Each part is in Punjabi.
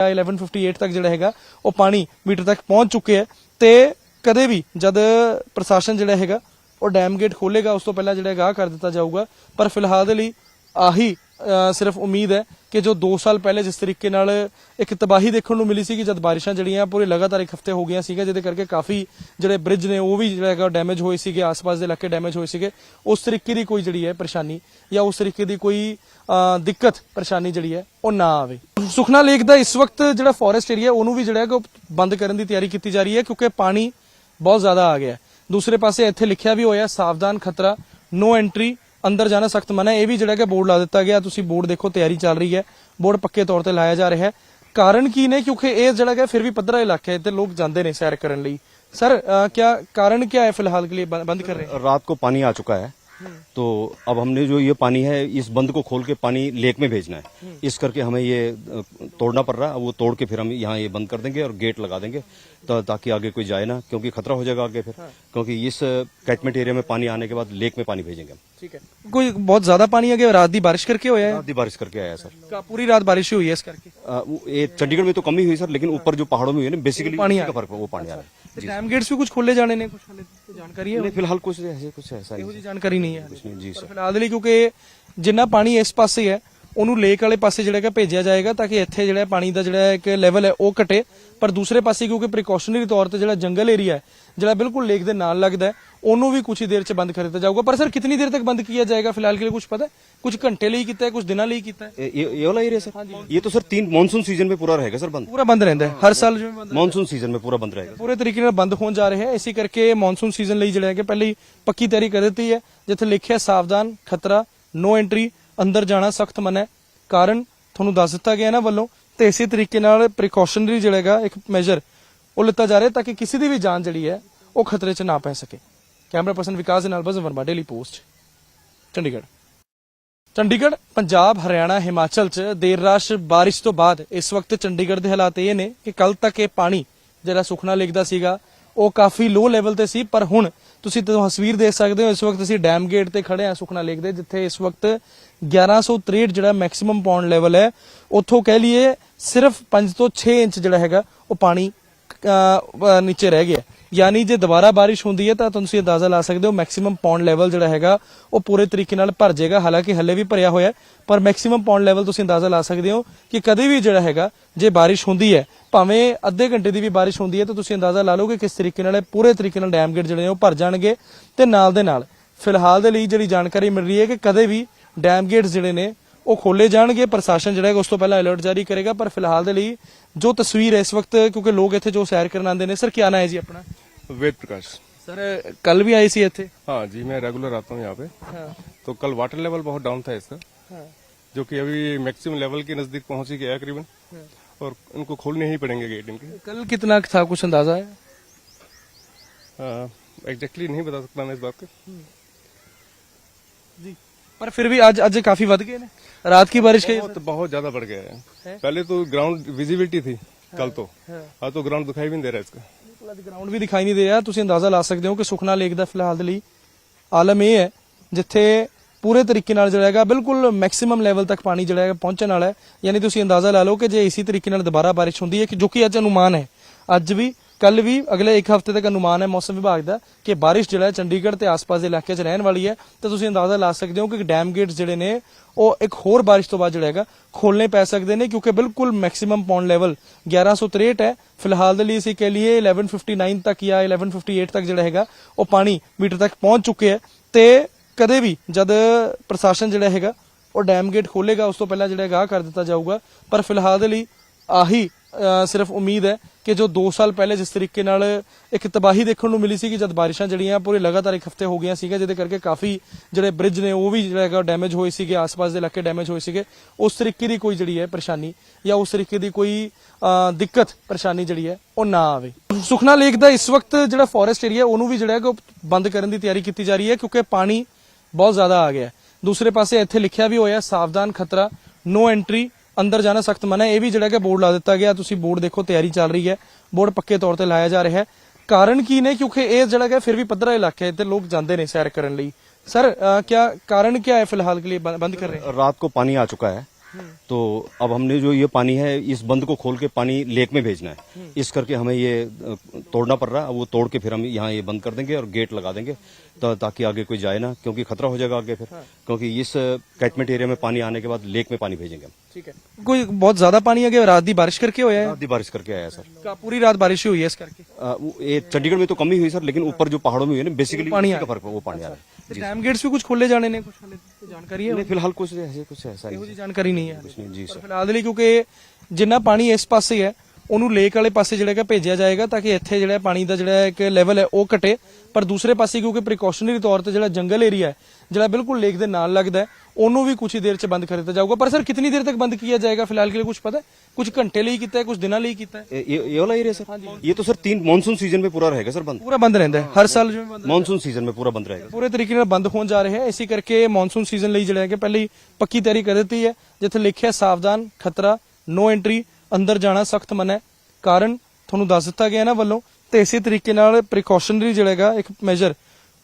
1158 ਤੱਕ ਜਿਹੜਾ ਹੈਗਾ, ਉਹ ਪਾਣੀ ਮੀਟਰ ਤੱਕ ਪਹੁੰਚ ਚੁੱਕੇ ਹੈ ਤੇ ਕਦੇ ਵੀ ਜਦ ਪ੍ਰਸ਼ਾਸਨ ਜਿਹੜਾ ਹੈਗਾ, ਉਹ ਡੈਮ ਗੇਟ ਖੋਲੇਗਾ ਉਸ ਤੋਂ ਪਹਿਲਾਂ ਜਿਹੜਾ ਹੈਗਾ ਕਰ ਦਿੱਤਾ ਜਾਊਗਾ। ਪਰ ਫਿਲਹਾਲ ਦੇ ਲਈ ਆਹੀ ਸਿਰਫ ਉਮੀਦ ਹੈ ਕਿ ਜੋ 2 ਸਾਲ ਪਹਿਲੇ ਜਿਸ ਤਰੀਕੇ ਨਾਲ ਇੱਕ ਤਬਾਹੀ ਦੇਖਣ ਨੂੰ ਮਿਲੀ ਸੀ ਕਿ ਜਦ ਬਾਰਿਸ਼ਾਂ ਜਿਹੜੀਆਂ ਪੂਰੇ ਲਗਾਤਾਰ ਇੱਕ ਹਫ਼ਤੇ ਹੋ ਗਈਆਂ ਸੀਗਾ ਜਿਹਦੇ ਕਰਕੇ ਕਾਫੀ ਜਿਹੜੇ ਬ੍ਰਿਜ ਨੇ, ਉਹ ਵੀ ਜਿਹੜਾ ਹੈਗਾ ਡੈਮੇਜ ਹੋਏ ਸੀਗੇ, ਆਸ-ਪਾਸ ਦੇ ਇਲਾਕੇ ਡੈਮੇਜ ਹੋਏ ਸੀਗੇ। ਉਸ ਤਰੀਕੇ ਦੀ ਕੋਈ ਜਿਹੜੀ ਹੈ ਪਰੇਸ਼ਾਨੀ ਜਾਂ ਉਸ ਤਰੀਕੇ ਦੀ ਕੋਈ ਦਿੱਕਤ, ਪਰੇਸ਼ਾਨੀ ਜਿਹੜੀ ਹੈ, ਉਹ ਨਾ ਆਵੇ। ਸੁਖਨਾ ਲੇਕ ਦਾ ਇਸ ਵਕਤ ਜਿਹੜਾ ਫੋਰੈਸਟ ਏਰੀਆ ਉਹਨੂੰ ਵੀ ਜਿਹੜਾ ਹੈਗਾ ਉਹ ਬੰਦ ਕਰਨ ਦੀ ਤਿਆਰੀ ਕੀਤੀ ਜਾ ਰਹੀ ਹੈ, ਕਿਉਂਕਿ ਪਾਣੀ ਬਹੁਤ ਜ਼ਿਆਦਾ ਆ ਗਿਆ ਦੂਸਰੇ ਪਾਸੇ ਇੱਥੇ ਲਿਖਿਆ ਵੀ ਹੋਇਆ ਸਾਵਧਾਨ ਖਤਰਾ ਨੋ ਐਂਟਰੀ ਅੰਦਰ ਜਾਣਾ ਸਖਤ ਮਨਾ ਹੈ ਇਹ ਵੀ ਜਿਹੜਾ ਕਿ ਬੋਰਡ ਲਾ ਦਿੱਤਾ ਗਿਆ ਤੁਸੀਂ ਬੋਰਡ ਦੇਖੋ ਤਿਆਰੀ ਚੱਲ ਰਹੀ ਹੈ ਬੋਰਡ ਪੱਕੇ ਤੌਰ ਤੇ ਲਾਇਆ ਜਾ ਰਿਹਾ ਹੈ ਕਾਰਨ ਕੀ ਨੇ ਕਿਉਂਕਿ ਇਹ ਜਿਹੜਾ ਕਿ ਫਿਰ ਵੀ ਪੱਧਰਾ ਇਲਾਕਾ ਹੈ ਤੇ ਲੋਕ ਜਾਂਦੇ ਨੇ ਸੈਰ ਕਰਨ ਲਈ ਸਰ ਅ, क्या कारण क्या है फिलहाल के लिए बंद बंद कर रहे हैं रात को पानी आ चुका है तो अब हमने जो ये पानी है इस बंद को खोल के पानी लेक में भेजना है। इस करके हमें ये तोड़ना पड़ रहा है। वो तोड़ के फिर हम यहाँ ये बंद कर देंगे और गेट लगा देंगे तो ताकि आगे कोई जाए ना क्योंकि खतरा हो जाएगा आगे फिर। क्योंकि इस कैचमेंट एरिया में पानी आने के बाद लेक में पानी भेजेंगे हम। ठीक है। कोई बहुत ज़्यादा पानी आ गया रात दी बारिश करके होया है? रात दी बारिश करके आया सर। पूरी रात बारिश ही हुई है इस करके? चंडीगढ़ में तो कम ही हुई सर लेकिन ऊपर जो पहाड़ों में हुई है ना बेसिकली पानी का फ़र्क वो पानी आ रहा है ਤੇ ਡੈਮ ਗੇਟਸ ਵੀ ਕੁਝ ਖੋਲੇ ਜਾਣੇ ਨੇ ਕੁਝ ਹਲੇ ਤੇ ਜਾਣਕਾਰੀ ਹੈ? ਨਹੀਂ ਫਿਲਹਾਲ ਕੁਝ ਐਸੇ ਕੁਝ ਐਸਾ ਜਾਣਕਾਰੀ ਨਹੀਂ ਹੈ। ਜੀ ਫਿਲਹਾਲ ਦੇ ਲਈ ਕਿਉਂਕਿ ਜਿੰਨਾ ਪਾਣੀ ਇਸ ਪਾਸੇ ਹੈ ਉਹਨੂੰ ਲੇਕ ਵਾਲੇ ਪਾਸੇ ਜਿਹੜਾ ਕਿ ਭੇਜਿਆ ਜਾਏਗਾ ਤਾਂ ਕਿ ਇੱਥੇ ਜਿਹੜਾ ਪਾਣੀ ਦਾ ਜਿਹੜਾ ਇੱਕ ਲੈਵਲ ਹੈ ਉਹ ਘਟੇ ਪਰ ਦੂਸਰੇ ਪਾਸੇ ਕਿਉਂਕਿ ਪ੍ਰੀਕਾਸ਼ਨਰੀ ਤੌਰ ਤੇ ਜਿਹੜਾ ਜੰਗਲ ਏਰੀਆ ਹੈ ਜਿਹੜਾ ਬਿਲਕੁਲ ਲੇਕ ਦੇ ਨਾਲ ਲੱਗਦਾ ਹੈ ਉਹਨੂੰ ਵੀ ਕੁਝ ਹੀ ਦੇਰ ਚ ਬੰਦ ਕਰ ਦਿੱਤਾ ਜਾਊਗਾ ਪਰ ਸਰ ਕਿੰਨੀ ਦੇਰ ਤੱਕ ਬੰਦ ਕੀਤਾ ਜਾਏਗਾ ਫਿਲਹਾਲ के लिए कुछ पता है कुछ घंटे ਲਈ ਕੀਤਾ ਹੈ ਕੁਝ ਦਿਨਾਂ ਲਈ ਕੀਤਾ ਹੈ ये ये वाला एरिया सर ये तो सर तीन मानसून सीजन में पूरा रहेगा सर बंद ਪੂਰਾ ਬੰਦ ਰਹਿੰਦਾ ਹੈ ਹਰ ਸਾਲ ਜਿਵੇਂ ਬੰਦ मानसून सीजन में पूरा बंद रहेगा ਪੂਰੇ ਤਰੀਕੇ ਨਾਲ ਬੰਦ ਹੋਣ ਜਾ ਰਿਹਾ ਹੈ ਇਸੇ ਕਰਕੇ ਮੌਨਸੂਨ ਸੀਜ਼ਨ ਲਈ ਜਿਹੜਾ ਹੈ ਕਿ ਪਹਿਲੇ ਹੀ ਪੱਕੀ ਤਿਆਰੀ ਕਰ ਦਿੱਤੀ ਹੈ ਜਿੱਥੇ ਲਿਖਿਆ ਸਾਵਧਾਨ ਖਤਰਾ ਨੋ ਐਂਟਰੀ ਅੰਦਰ ਜਾਣਾ ਸਖਤ ਮਨਾ ਹੈ। ਕਾਰਨ ਤੁਹਾਨੂੰ ਦੱਸ ਦਿੱਤਾ ਗਿਆ ਇਹਨਾਂ ਵੱਲੋਂ ਤੇ ਇਸੇ ਤਰੀਕੇ ਨਾਲ ਪ੍ਰੀਕਾਸ਼ਨਰੀ ਜਿਹੜਾ ਇੱਕ ਮੈਜਰ ਉਹ ਲਿੱਤਾ ਜਾ ਰਿਹਾ ਤਾਂ ਕਿ ਕਿਸੇ ਦੀ ਵੀ ਜਾਨ ਜਿਹੜੀ ਹੈ, ਉਹ ਖਤਰੇ 'ਚ ਨਾ ਪੈ ਸਕੇ। ਕੈਮਰਾ ਪਰਸਨ ਵਿਕਾਸ ਦੇ ਨਾਲ ਬਜ਼ਮ ਵਰਮਾ ਡੇਲੀ ਪੋਸਟ ਚੰਡੀਗੜ੍ਹ। ਚੰਡੀਗੜ੍ਹ, ਪੰਜਾਬ, ਹਰਿਆਣਾ, ਹਿਮਾਚਲ ਚ ਦੇਰ ਰਾਸ਼ ਬਾਰਿਸ਼ ਤੋਂ ਬਾਅਦ ਇਸ ਵਕਤ ਚੰਡੀਗੜ੍ਹ ਦੇ ਹਾਲਾਤ ਇਹ ਨੇ ਕਿ ਕੱਲ ਤੱਕ ਇਹ ਪਾਣੀ ਜਿਹੜਾ ਸੁਖਨਾ ਲਿਖਦਾ ਸੀਗਾ, ਉਹ ਕਾਫੀ ਲੋ ਲੈਵਲ ਤੇ ਸੀ, ਪਰ ਹੁਣ ਤੁਸੀਂ ਤਸਵੀਰ ਦੇਖ ਸਕਦੇ ਹੋ, ਇਸ ਵਕਤ ਅਸੀਂ ਡੈਮ ਗੇਟ ਤੇ ਖੜੇ ਹਾਂ, ਸੁਖਨਾ ਲੇਕ ਦੇ, ਜਿੱਥੇ ਇਸ ਵਕਤ 1163 ਜਿਹੜਾ ਮੈਕਸਿਮਮ ਪੌਂਡ ਲੈਵਲ ਹੈ, ਉੱਥੋਂ ਕਹਿ ਲਈਏ ਸਿਰਫ 5 ਤੋਂ 6 ਇੰਚ ਜਿਹੜਾ ਹੈਗਾ, ਉਹ ਪਾਣੀ ਨੀਚੇ ਰਹਿ ਗਿਆ। ਯਾਨੀ ਜੇ ਦੁਬਾਰਾ ਬਾਰਿਸ਼ ਹੁੰਦੀ ਹੈ ਤਾਂ ਤੁਸੀਂ ਅੰਦਾਜ਼ਾ ਲਾ ਸਕਦੇ ਹੋ ਮੈਕਸਿਮਮ ਪੌਂਡ ਲੈਵਲ ਜਿਹੜਾ ਹੈਗਾ, ਉਹ ਪੂਰੇ ਤਰੀਕੇ ਨਾਲ ਭਰ ਜਾਏਗਾ। ਹਾਲਾਂਕਿ ਹੱਲੇ ਵੀ ਭਰਿਆ ਹੋਇਆ ਪਰ ਮੈਕਸਿਮਮ ਪੌਂਡ ਲੈਵਲ ਤੁਸੀਂ ਅੰਦਾਜ਼ਾ ਲਾ ਸਕਦੇ ਹੋ ਕਿ ਕਦੇ ਵੀ ਜਿਹੜਾ ਹੈਗਾ, ਜੇ ਬਾਰਿਸ਼ ਹੁੰਦੀ ਹੈ, ਭਾਵੇਂ ਅੱਧੇ ਘੰਟੇ ਦੀ ਵੀ ਬਾਰਿਸ਼ ਹੁੰਦੀ ਹੈ ਤਾਂ ਤੁਸੀਂ ਅੰਦਾਜ਼ਾ ਲਾ ਲਓ ਕਿ ਕਿਸ ਤਰੀਕੇ ਨਾਲ ਇਹ ਪੂਰੇ ਤਰੀਕੇ ਨਾਲ ਡੈਮ ਗੇਟ ਜਿਹੜੇ ਨੇ ਉਹ ਭਰ ਜਾਣਗੇ ਤੇ ਨਾਲ ਦੇ ਨਾਲ, ਫਿਲਹਾਲ ਦੇ ਲਈ ਜਿਹੜੀ ਜਾਣਕਾਰੀ ਮਿਲ ਰਹੀ ਹੈ ਕਿ ਕਦੇ ਵੀ ਡੈਮ ਗੇਟਸ ਜਿਹੜੇ ਨੇ ਉਹ ਖੋਲੇ ਜਾਣਗੇ ਪ੍ਰਸ਼ਾਸਨ ਜਿਹੜਾ ਹੈਗਾ ਉਸ ਤੋਂ ਪਹਿਲਾਂ ਅਲਰਟ ਜਾਰੀ ਕਰੇਗਾ ਪਰ ਫਿਲਹਾਲ ਦੇ ਲਈ ਜੋ ਤਸਵੀਰ ਹੈ ਇਸ ਵਕਤ ਕਿਉਂਕਿ ਲੋਕ ਇੱਥੇ ਜੋ ਸੈਰ ਕਰਨ ਆਉਂਦੇ ਨੇ ਸਰ ਕੀ ਨਾਂ ਹੈ ਜੀ ਆਪਣਾ वेद प्रकाश ਸਰ ਕੱਲ ਵੀ ਆਏ ਸੀ ਇੱਥੇ हाँ जी मैं रेगुलर आता हूँ यहाँ पे ਹਾਂ तो कल वाटर लेवल बहुत डाउन था इसका ਹਾਂ जो कि अभी मैक्सिमम लेवल के नजदीक पहुंच ही गया है करीबन और इनको खोलने ही पड़ेंगे गेट इनके कल कितना था कुछ अंदाजा है एग्जैक्टली नहीं बता सकता मैं इस बात का जी पर फिर भी आज आज काफी बढ़ गए ने रात की बारिश का बहुत बहुत ज्यादा बढ़ गया है पहले तो ग्राउंड विजिबिलिटी थी कल तो आज तो ग्राउंड दिखाई भी नहीं दे रहा इसका ਗਰਾਊਂਡ ਵੀ ਦਿਖਾਈ ਨਹੀਂ ਦੇ ਰਿਹਾ ਤੁਸੀਂ ਅੰਦਾਜ਼ਾ ਲਾ ਸਕਦੇ ਹੋ ਕਿ ਸੁਖਨਾ ਲੇਕ ਦਾ ਫਿਲਹਾਲ ਦੇ ਲਈ ਆਲਮ ਇਹ ਹੈ ਜਿੱਥੇ ਪੂਰੇ ਤਰੀਕੇ ਨਾਲ ਜਿਹੜਾ ਹੈਗਾ ਬਿਲਕੁਲ ਮੈਕਸਿਮਮ ਲੈਵਲ ਤੱਕ ਪਾਣੀ ਜਿਹੜਾ ਹੈਗਾ ਪਹੁੰਚਣ ਵਾਲਾ ਹੈ ਯਾਨੀ ਤੁਸੀਂ ਅੰਦਾਜ਼ਾ ਲਾ ਲਓ ਕਿ ਜੇ ਇਸੇ ਤਰੀਕੇ ਨਾਲ ਦੁਬਾਰਾ ਬਾਰਿਸ਼ ਹੁੰਦੀ ਹੈ ਕਿ ਜੋ ਕਿ ਅੱਜ ਅਨੁਮਾਨ ਹੈ ਅੱਜ ਵੀ ਕੱਲ ਵੀ ਅਗਲੇ ਇੱਕ ਹਫ਼ਤੇ ਤੱਕ ਅਨੁਮਾਨ ਹੈ ਮੌਸਮ ਵਿਭਾਗ ਦਾ ਕਿ ਬਾਰਿਸ਼ ਜਿਹੜਾ ਹੈ ਚੰਡੀਗੜ੍ਹ ਤੇ ਆਸ-ਪਾਸ ਦੇ ਇਲਾਕੇ 'ਚ ਰਹਿਣ ਵਾਲੀ ਹੈ। ਤਾਂ ਤੁਸੀਂ ਅੰਦਾਜ਼ਾ ਲਾ ਸਕਦੇ ਹੋ ਕਿ ਡੈਮ ਗੇਟਸ ਜਿਹੜੇ ਨੇ, ਉਹ ਇੱਕ ਹੋਰ ਬਾਰਿਸ਼ ਤੋਂ ਬਾਅਦ ਜਿਹੜਾ ਹੈਗਾ ਖੋਲਨੇ ਪੈ ਸਕਦੇ ਨੇ ਕਿਉਂਕਿ ਬਿਲਕੁਲ ਮੈਕਸਿਮਮ ਪੌਂਡ ਲੈਵਲ 1163 ਹੈ। ਫਿਲਹਾਲ ਦੇ ਲਈ ਅਸੀਂ ਕਹਿ ਲਈਏ 1159 ਤੱਕ ਜਾਂ 1158 ਤੱਕ ਜਿਹੜਾ ਹੈਗਾ, ਉਹ ਪਾਣੀ ਮੀਟਰ ਤੱਕ ਪਹੁੰਚ ਚੁੱਕੇ ਹੈ। ਤੇ ਕਦੇ ਵੀ ਜਦ ਪ੍ਰਸ਼ਾਸਨ ਜਿਹੜਾ ਹੈਗਾ, ਉਹ ਡੈਮ ਗੇਟ ਖੋਲੇਗਾ ਉਸ ਤੋਂ ਪਹਿਲਾਂ ਜਿਹੜਾ ਗਾਹ ਕਰ ਦਿੱਤਾ ਜਾਊਗਾ। ਪਰ ਫਿਲਹਾਲ ਦੇ ਲਈ ਆਹੀ ਸਿਰਫ ਉਮੀਦ ਹੈ ਕਿ ਜੋ 2 ਸਾਲ ਪਹਿਲੇ ਜਿਸ ਤਰੀਕੇ ਨਾਲ ਇੱਕ ਤਬਾਹੀ ਦੇਖਣ ਨੂੰ ਮਿਲੀ ਸੀ ਕਿ ਜਦ ਬਾਰਿਸ਼ਾਂ ਜਿਹੜੀਆਂ ਪੂਰੇ ਲਗਾਤਾਰ ਇੱਕ ਹਫ਼ਤੇ ਹੋ ਗਈਆਂ ਸੀਗਾ ਜਿਹਦੇ ਕਰਕੇ ਕਾਫੀ ਜਿਹੜੇ ਬ੍ਰਿਜ ਨੇ, ਉਹ ਵੀ ਜਿਹੜਾ ਹੈਗਾ ਡੈਮੇਜ ਹੋਏ ਸੀਗੇ, ਆਸ-ਪਾਸ ਦੇ ਇਲਾਕੇ ਡੈਮੇਜ ਹੋਏ ਸੀਗੇ। ਉਸ ਤਰੀਕੇ ਦੀ ਕੋਈ ਜਿਹੜੀ ਹੈ ਪਰੇਸ਼ਾਨੀ ਜਾਂ ਉਸ ਤਰੀਕੇ ਦੀ ਕੋਈ ਦਿੱਕਤ, ਪਰੇਸ਼ਾਨੀ ਜਿਹੜੀ ਹੈ, ਉਹ ਨਾ ਆਵੇ। ਸੁਖਨਾ ਲੇਕ ਦਾ ਇਸ ਵਕਤ ਜਿਹੜਾ ਫੋਰੈਸਟ ਏਰੀਆ ਉਹਨੂੰ ਵੀ ਜਿਹੜਾ ਹੈਗਾ ਉਹ ਬੰਦ ਕਰਨ ਦੀ ਤਿਆਰੀ ਕੀਤੀ ਜਾ ਰਹੀ ਹੈ, ਕਿਉਂਕਿ ਪਾਣੀ ਬਹੁਤ ਜ਼ਿਆਦਾ ਆ ਗਿਆ ਦੂਸਰੇ ਪਾਸੇ ਇੱਥੇ ਲਿਖਿਆ ਵੀ ਹੋਇਆ ਸਾਵਧਾਨ ਖਤਰਾ ਨੋ ਐਂਟਰੀ ਅੰਦਰ ਜਾਣਾ ਸਖਤ ਮਨਾ ਹੈ ਇਹ ਵੀ ਜਿਹੜਾ ਕਿ ਬੋਰਡ ਲਾ ਦਿੱਤਾ ਗਿਆ ਤੁਸੀਂ ਬੋਰਡ ਦੇਖੋ ਤਿਆਰੀ ਚੱਲ ਰਹੀ ਹੈ ਬੋਰਡ ਪੱਕੇ ਤੌਰ ਤੇ ਲਾਇਆ ਜਾ ਰਿਹਾ ਹੈ ਕਾਰਨ ਕੀ ਨੇ ਕਿਉਂਕਿ ਇਹ ਜਿਹੜਾ ਕਿ ਫਿਰ ਵੀ ਪੱਧਰਾ ਇਲਾਕਾ ਹੈ ਤੇ ਲੋਕ ਜਾਂਦੇ ਨੇ ਸੈਰ ਕਰਨ ਲਈ ਸਰ ਕੀ ਕਾਰਨ ਕੀ ਹੈ ਫਿਲਹਾਲ के लिए बंद कर रहे हैं रात को पानी आ चुका है तो अब हमने जो ये पानी है इस बंद को खोल के पानी लेक में भेजना है। हम्म। इस करके हमें ये तोड़ना पड़ रहा है। वो तोड़ के फिर हम यहाँ ये बंद कर देंगे और गेट लगा देंगे ताकि आगे कोई जाए ना क्योंकि खतरा हो जाएगा आगे फिर। हाँ। क्योंकि इस कैचमेंट एरिया में पानी आने के बाद लेक में पानी भेजेंगे हम। ठीक है। कोई बहुत ज़्यादा पानी आ गया रात दी बारिश करके हुआ है? रात दी बारिश करके आया सर। पूरी रात बारिश हुई है इस करके? चंडीगढ़ में तो कम ही हुई सर लेकिन ऊपर जो पहाड़ों में हुई है ना बेसिकली पानी का फ़र्क वो पानी आ रहा है। ਤੇ ਡੈਮ ਜਾਣੇ ਨੇ ਜਾਣਕਾਰੀ ਨਹੀਂ ਫਿਲਹਾਲ ਕੁਝ ਐਸੇ ਜਾਣਕਾਰੀ ਨਹੀਂ ਹੈ। ਕਿਉਂਕਿ ਜਿੰਨਾ ਪਾਣੀ ਇਸ ਪਾਸੇ ਹੈ ਉਹਨੂੰ ਲੇਕ ਵਾਲੇ ਪਾਸੇ ਜਿਹੜਾ ਕਿ ਭੇਜਿਆ ਜਾਏਗਾ ਤਾਂ ਕਿ ਇੱਥੇ ਜਿਹੜਾ ਪਾਣੀ ਦਾ ਜਿਹੜਾ ਇੱਕ ਲੈਵਲ ਹੈ ਉਹ ਘਟੇ ਪਰ ਦੂਸਰੇ ਪਾਸੇ ਕਿਉਂਕਿ ਪ੍ਰੀਕਾਸ਼ਨਰੀ ਤੌਰ ਤੇ ਜਿਹੜਾ ਜੰਗਲ ਏਰੀਆ ਹੈ ਜਿਹੜਾ ਬਿਲਕੁਲ ਲੇਕ ਦੇ ਨਾਲ ਲੱਗਦਾ ਹੈ ਉਹਨੂੰ ਵੀ ਕੁਝ ਹੀ ਦੇਰ ਚ ਬੰਦ ਕਰ ਦਿੱਤਾ ਜਾਊਗਾ ਪਰ ਸਰ ਕਿੰਨੀ ਦੇਰ ਤੱਕ ਬੰਦ ਕੀਤਾ ਜਾਏਗਾ ਫਿਲਹਾਲ ਕੇ ਲਈ ਕੁਝ ਪਤਾ ਹੈ ਕੁਝ ਘੰਟੇ ਲਈ ਕੀਤਾ ਹੈ ਕੁਝ ਦਿਨਾਂ ਲਈ ਕੀਤਾ ਹੈ ये ये ये वाला एरिया सर ये तो सर तीन मानसून सीजन में पूरा रहेगा सर बंद ਪੂਰਾ ਬੰਦ ਰਹਿੰਦਾ ਹੈ ਹਰ ਸਾਲ ਜਿਵੇਂ ਬੰਦ मानसून सीजन में पूरा बंद रहेगा ਪੂਰੇ ਤਰੀਕੇ ਨਾਲ ਬੰਦ ਹੋਣ ਜਾ ਰਿਹਾ ਹੈ ਇਸੇ ਕਰਕੇ ਮੌਨਸੂਨ ਸੀਜ਼ਨ ਲਈ ਜਿਹੜਾ ਹੈ ਕਿ ਪਹਿਲੇ ਹੀ ਪੱਕੀ ਤਿਆਰੀ ਕਰ ਦਿੱਤੀ ਹੈ ਜਿੱਥੇ ਲਿਖਿਆ ਸਾਵਧਾਨ ਖਤਰਾ ਨੋ ਐਂਟਰੀ ਅੰਦਰ ਜਾਣਾ ਸਖਤ ਮਨਾ ਹੈ। ਕਾਰਨ ਤੁਹਾਨੂੰ ਦੱਸ ਦਿੱਤਾ ਗਿਆ ਇਹਨਾਂ ਵੱਲੋਂ ਤੇ ਇਸੇ ਤਰੀਕੇ ਨਾਲ ਪ੍ਰੀਕਾਸ਼ਨਰੀ ਜਿਹੜਾ ਇੱਕ ਮੈਜਰ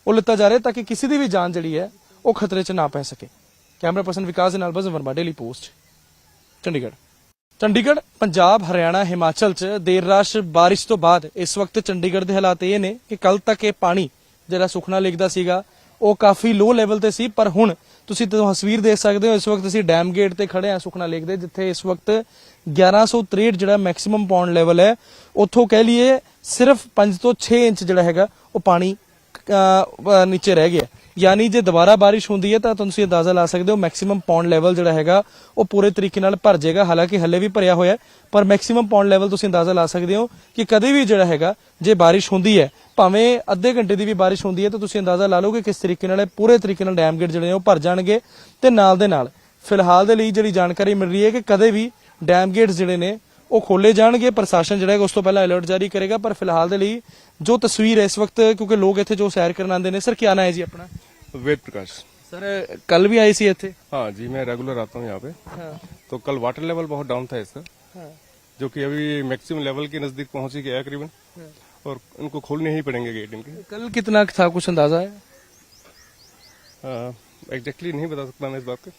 ਉਹ ਲਿੱਤਾ ਜਾ ਰਿਹਾ ਤਾਂ ਕਿ ਕਿਸੇ ਦੀ ਵੀ ਜਾਨ ਜਿਹੜੀ ਹੈ, ਉਹ ਖਤਰੇ 'ਚ ਨਾ ਪੈ ਸਕੇ। ਕੈਮਰਾ ਪਰਸਨ ਵਿਕਾਸ ਦੇ ਨਾਲ ਬਸ ਵਰਮਾ ਡੇਲੀ ਪੋਸਟ ਚੰਡੀਗੜ੍ਹ। ਚੰਡੀਗੜ੍ਹ, ਪੰਜਾਬ, ਹਰਿਆਣਾ, ਹਿਮਾਚਲ ਚ ਦੇਰ ਰਾਸ਼ ਬਾਰਿਸ਼ ਤੋਂ ਬਾਅਦ ਇਸ ਵਕਤ ਚੰਡੀਗੜ੍ਹ ਦੇ ਹਾਲਾਤ ਇਹ ਨੇ ਕਿ ਕੱਲ ਤੱਕ ਇਹ ਪਾਣੀ ਜਿਹੜਾ ਸੁਖਨਾ ਲੇਕ ਦਾ ਸੀਗਾ, ਉਹ ਕਾਫੀ ਲੋ ਲੈਵਲ ਤੇ ਸੀ, ਪਰ ਹੁਣ ਤੁਸੀਂ ਤਸਵੀਰ ਦੇਖ ਸਕਦੇ ਹੋ, ਇਸ ਵਕਤ ਅਸੀਂ ਡੈਮ ਗੇਟ ਤੇ ਖੜੇ ਹਾਂ ਸੁਖਨਾ ਲੇਕ ਦੇ, ਜਿੱਥੇ ਇਸ ਵਕਤ 1163 ਜਿਹੜਾ ਮੈਕਸਿਮਮ ਪੌਂਡ ਲੈਵਲ ਹੈ, ਉੱਥੋਂ ਕਹਿ ਲਈਏ ਸਿਰਫ 5 ਤੋਂ 6 ਇੰਚ ਜਿਹੜਾ ਹੈਗਾ, ਉਹ ਪਾਣੀ ਨੀਚੇ ਰਹਿ ਗਿਆ। ਯਾਨੀ ਜੇ ਦੁਬਾਰਾ ਬਾਰਿਸ਼ ਹੁੰਦੀ ਹੈ ਤਾਂ ਤੁਸੀਂ ਅੰਦਾਜ਼ਾ ਲਾ ਸਕਦੇ ਹੋ ਮੈਕਸਿਮਮ ਪੌਂਡ ਲੈਵਲ ਜਿਹੜਾ ਹੈਗਾ, ਉਹ ਪੂਰੇ ਤਰੀਕੇ ਨਾਲ ਭਰ ਜਾਏਗਾ। ਹਾਲਾਂਕਿ ਹੱਲੇ ਵੀ ਭਰਿਆ ਹੋਇਆ ਪਰ ਮੈਕਸਿਮਮ ਪੌਂਡ ਲੈਵਲ ਤੁਸੀਂ ਅੰਦਾਜ਼ਾ ਲਾ ਸਕਦੇ ਹੋ ਕਿ ਕਦੇ ਵੀ ਜਿਹੜਾ ਹੈਗਾ, ਜੇ ਬਾਰਿਸ਼ ਹੁੰਦੀ ਹੈ, ਭਾਵੇਂ ਅੱਧੇ ਘੰਟੇ ਦੀ ਵੀ ਬਾਰਿਸ਼ ਹੁੰਦੀ ਹੈ, ਤਾਂ ਤੁਸੀਂ ਅੰਦਾਜ਼ਾ ਲਾ ਲਓ ਕਿ ਕਿਸ ਤਰੀਕੇ ਨਾਲ ਇਹ ਪੂਰੇ ਤਰੀਕੇ ਨਾਲ ਡੈਮ ਗੇਟ ਜਿਹੜੇ ਨੇ ਉਹ ਭਰ ਜਾਣਗੇ ਤੇ ਨਾਲ ਦੇ ਨਾਲ। ਫਿਲਹਾਲ ਦੇ ਲਈ ਜਿਹੜੀ ਜਾਣਕਾਰੀ ਮਿਲ ਰਹੀ ਹੈ ਕਿ ਕਦੇ ਵੀ ਡੈਮ ਗੇਟਸ ਜਿਹੜੇ ਨੇ ਉਹ ਖੋਲੇ ਜਾਣਗੇ ਪ੍ਰਸ਼ਾਸਨ ਜਿਹੜਾ ਹੈ ਉਸ ਤੋਂ ਪਹਿਲਾਂ ਅਲਰਟ ਜਾਰੀ ਕਰੇਗਾ ਪਰ ਫਿਲਹਾਲ ਦੇ ਲਈ ਜੋ ਤਸਵੀਰ ਹੈ ਇਸ ਵਕਤ ਕਿਉਂਕਿ ਲੋਕ ਇੱਥੇ ਜੋ ਸੈਰ ਕਰਨ ਆਉਂਦੇ ਨੇ ਸਰ ਕੀ ਨਾਂ ਹੈ ਜੀ ਆਪਣਾ वेद प्रकाश ਸਰ ਕੱਲ ਵੀ ਆਏ ਸੀ ਇੱਥੇ हाँ जी मैं रेगुलर आता हूँ यहाँ पे ਹਾਂ तो कल वाटर लेवल बहुत डाउन था इसका ਹਾਂ जो कि अभी मैक्सिमम लेवल के नजदीक पहुंच ही गया है करीबन और उनको खोलने ही पड़ेंगे गेट इनके कल कितना था कुछ अंदाजा है एग्जैक्टली नहीं बता सकता मैं इस बात का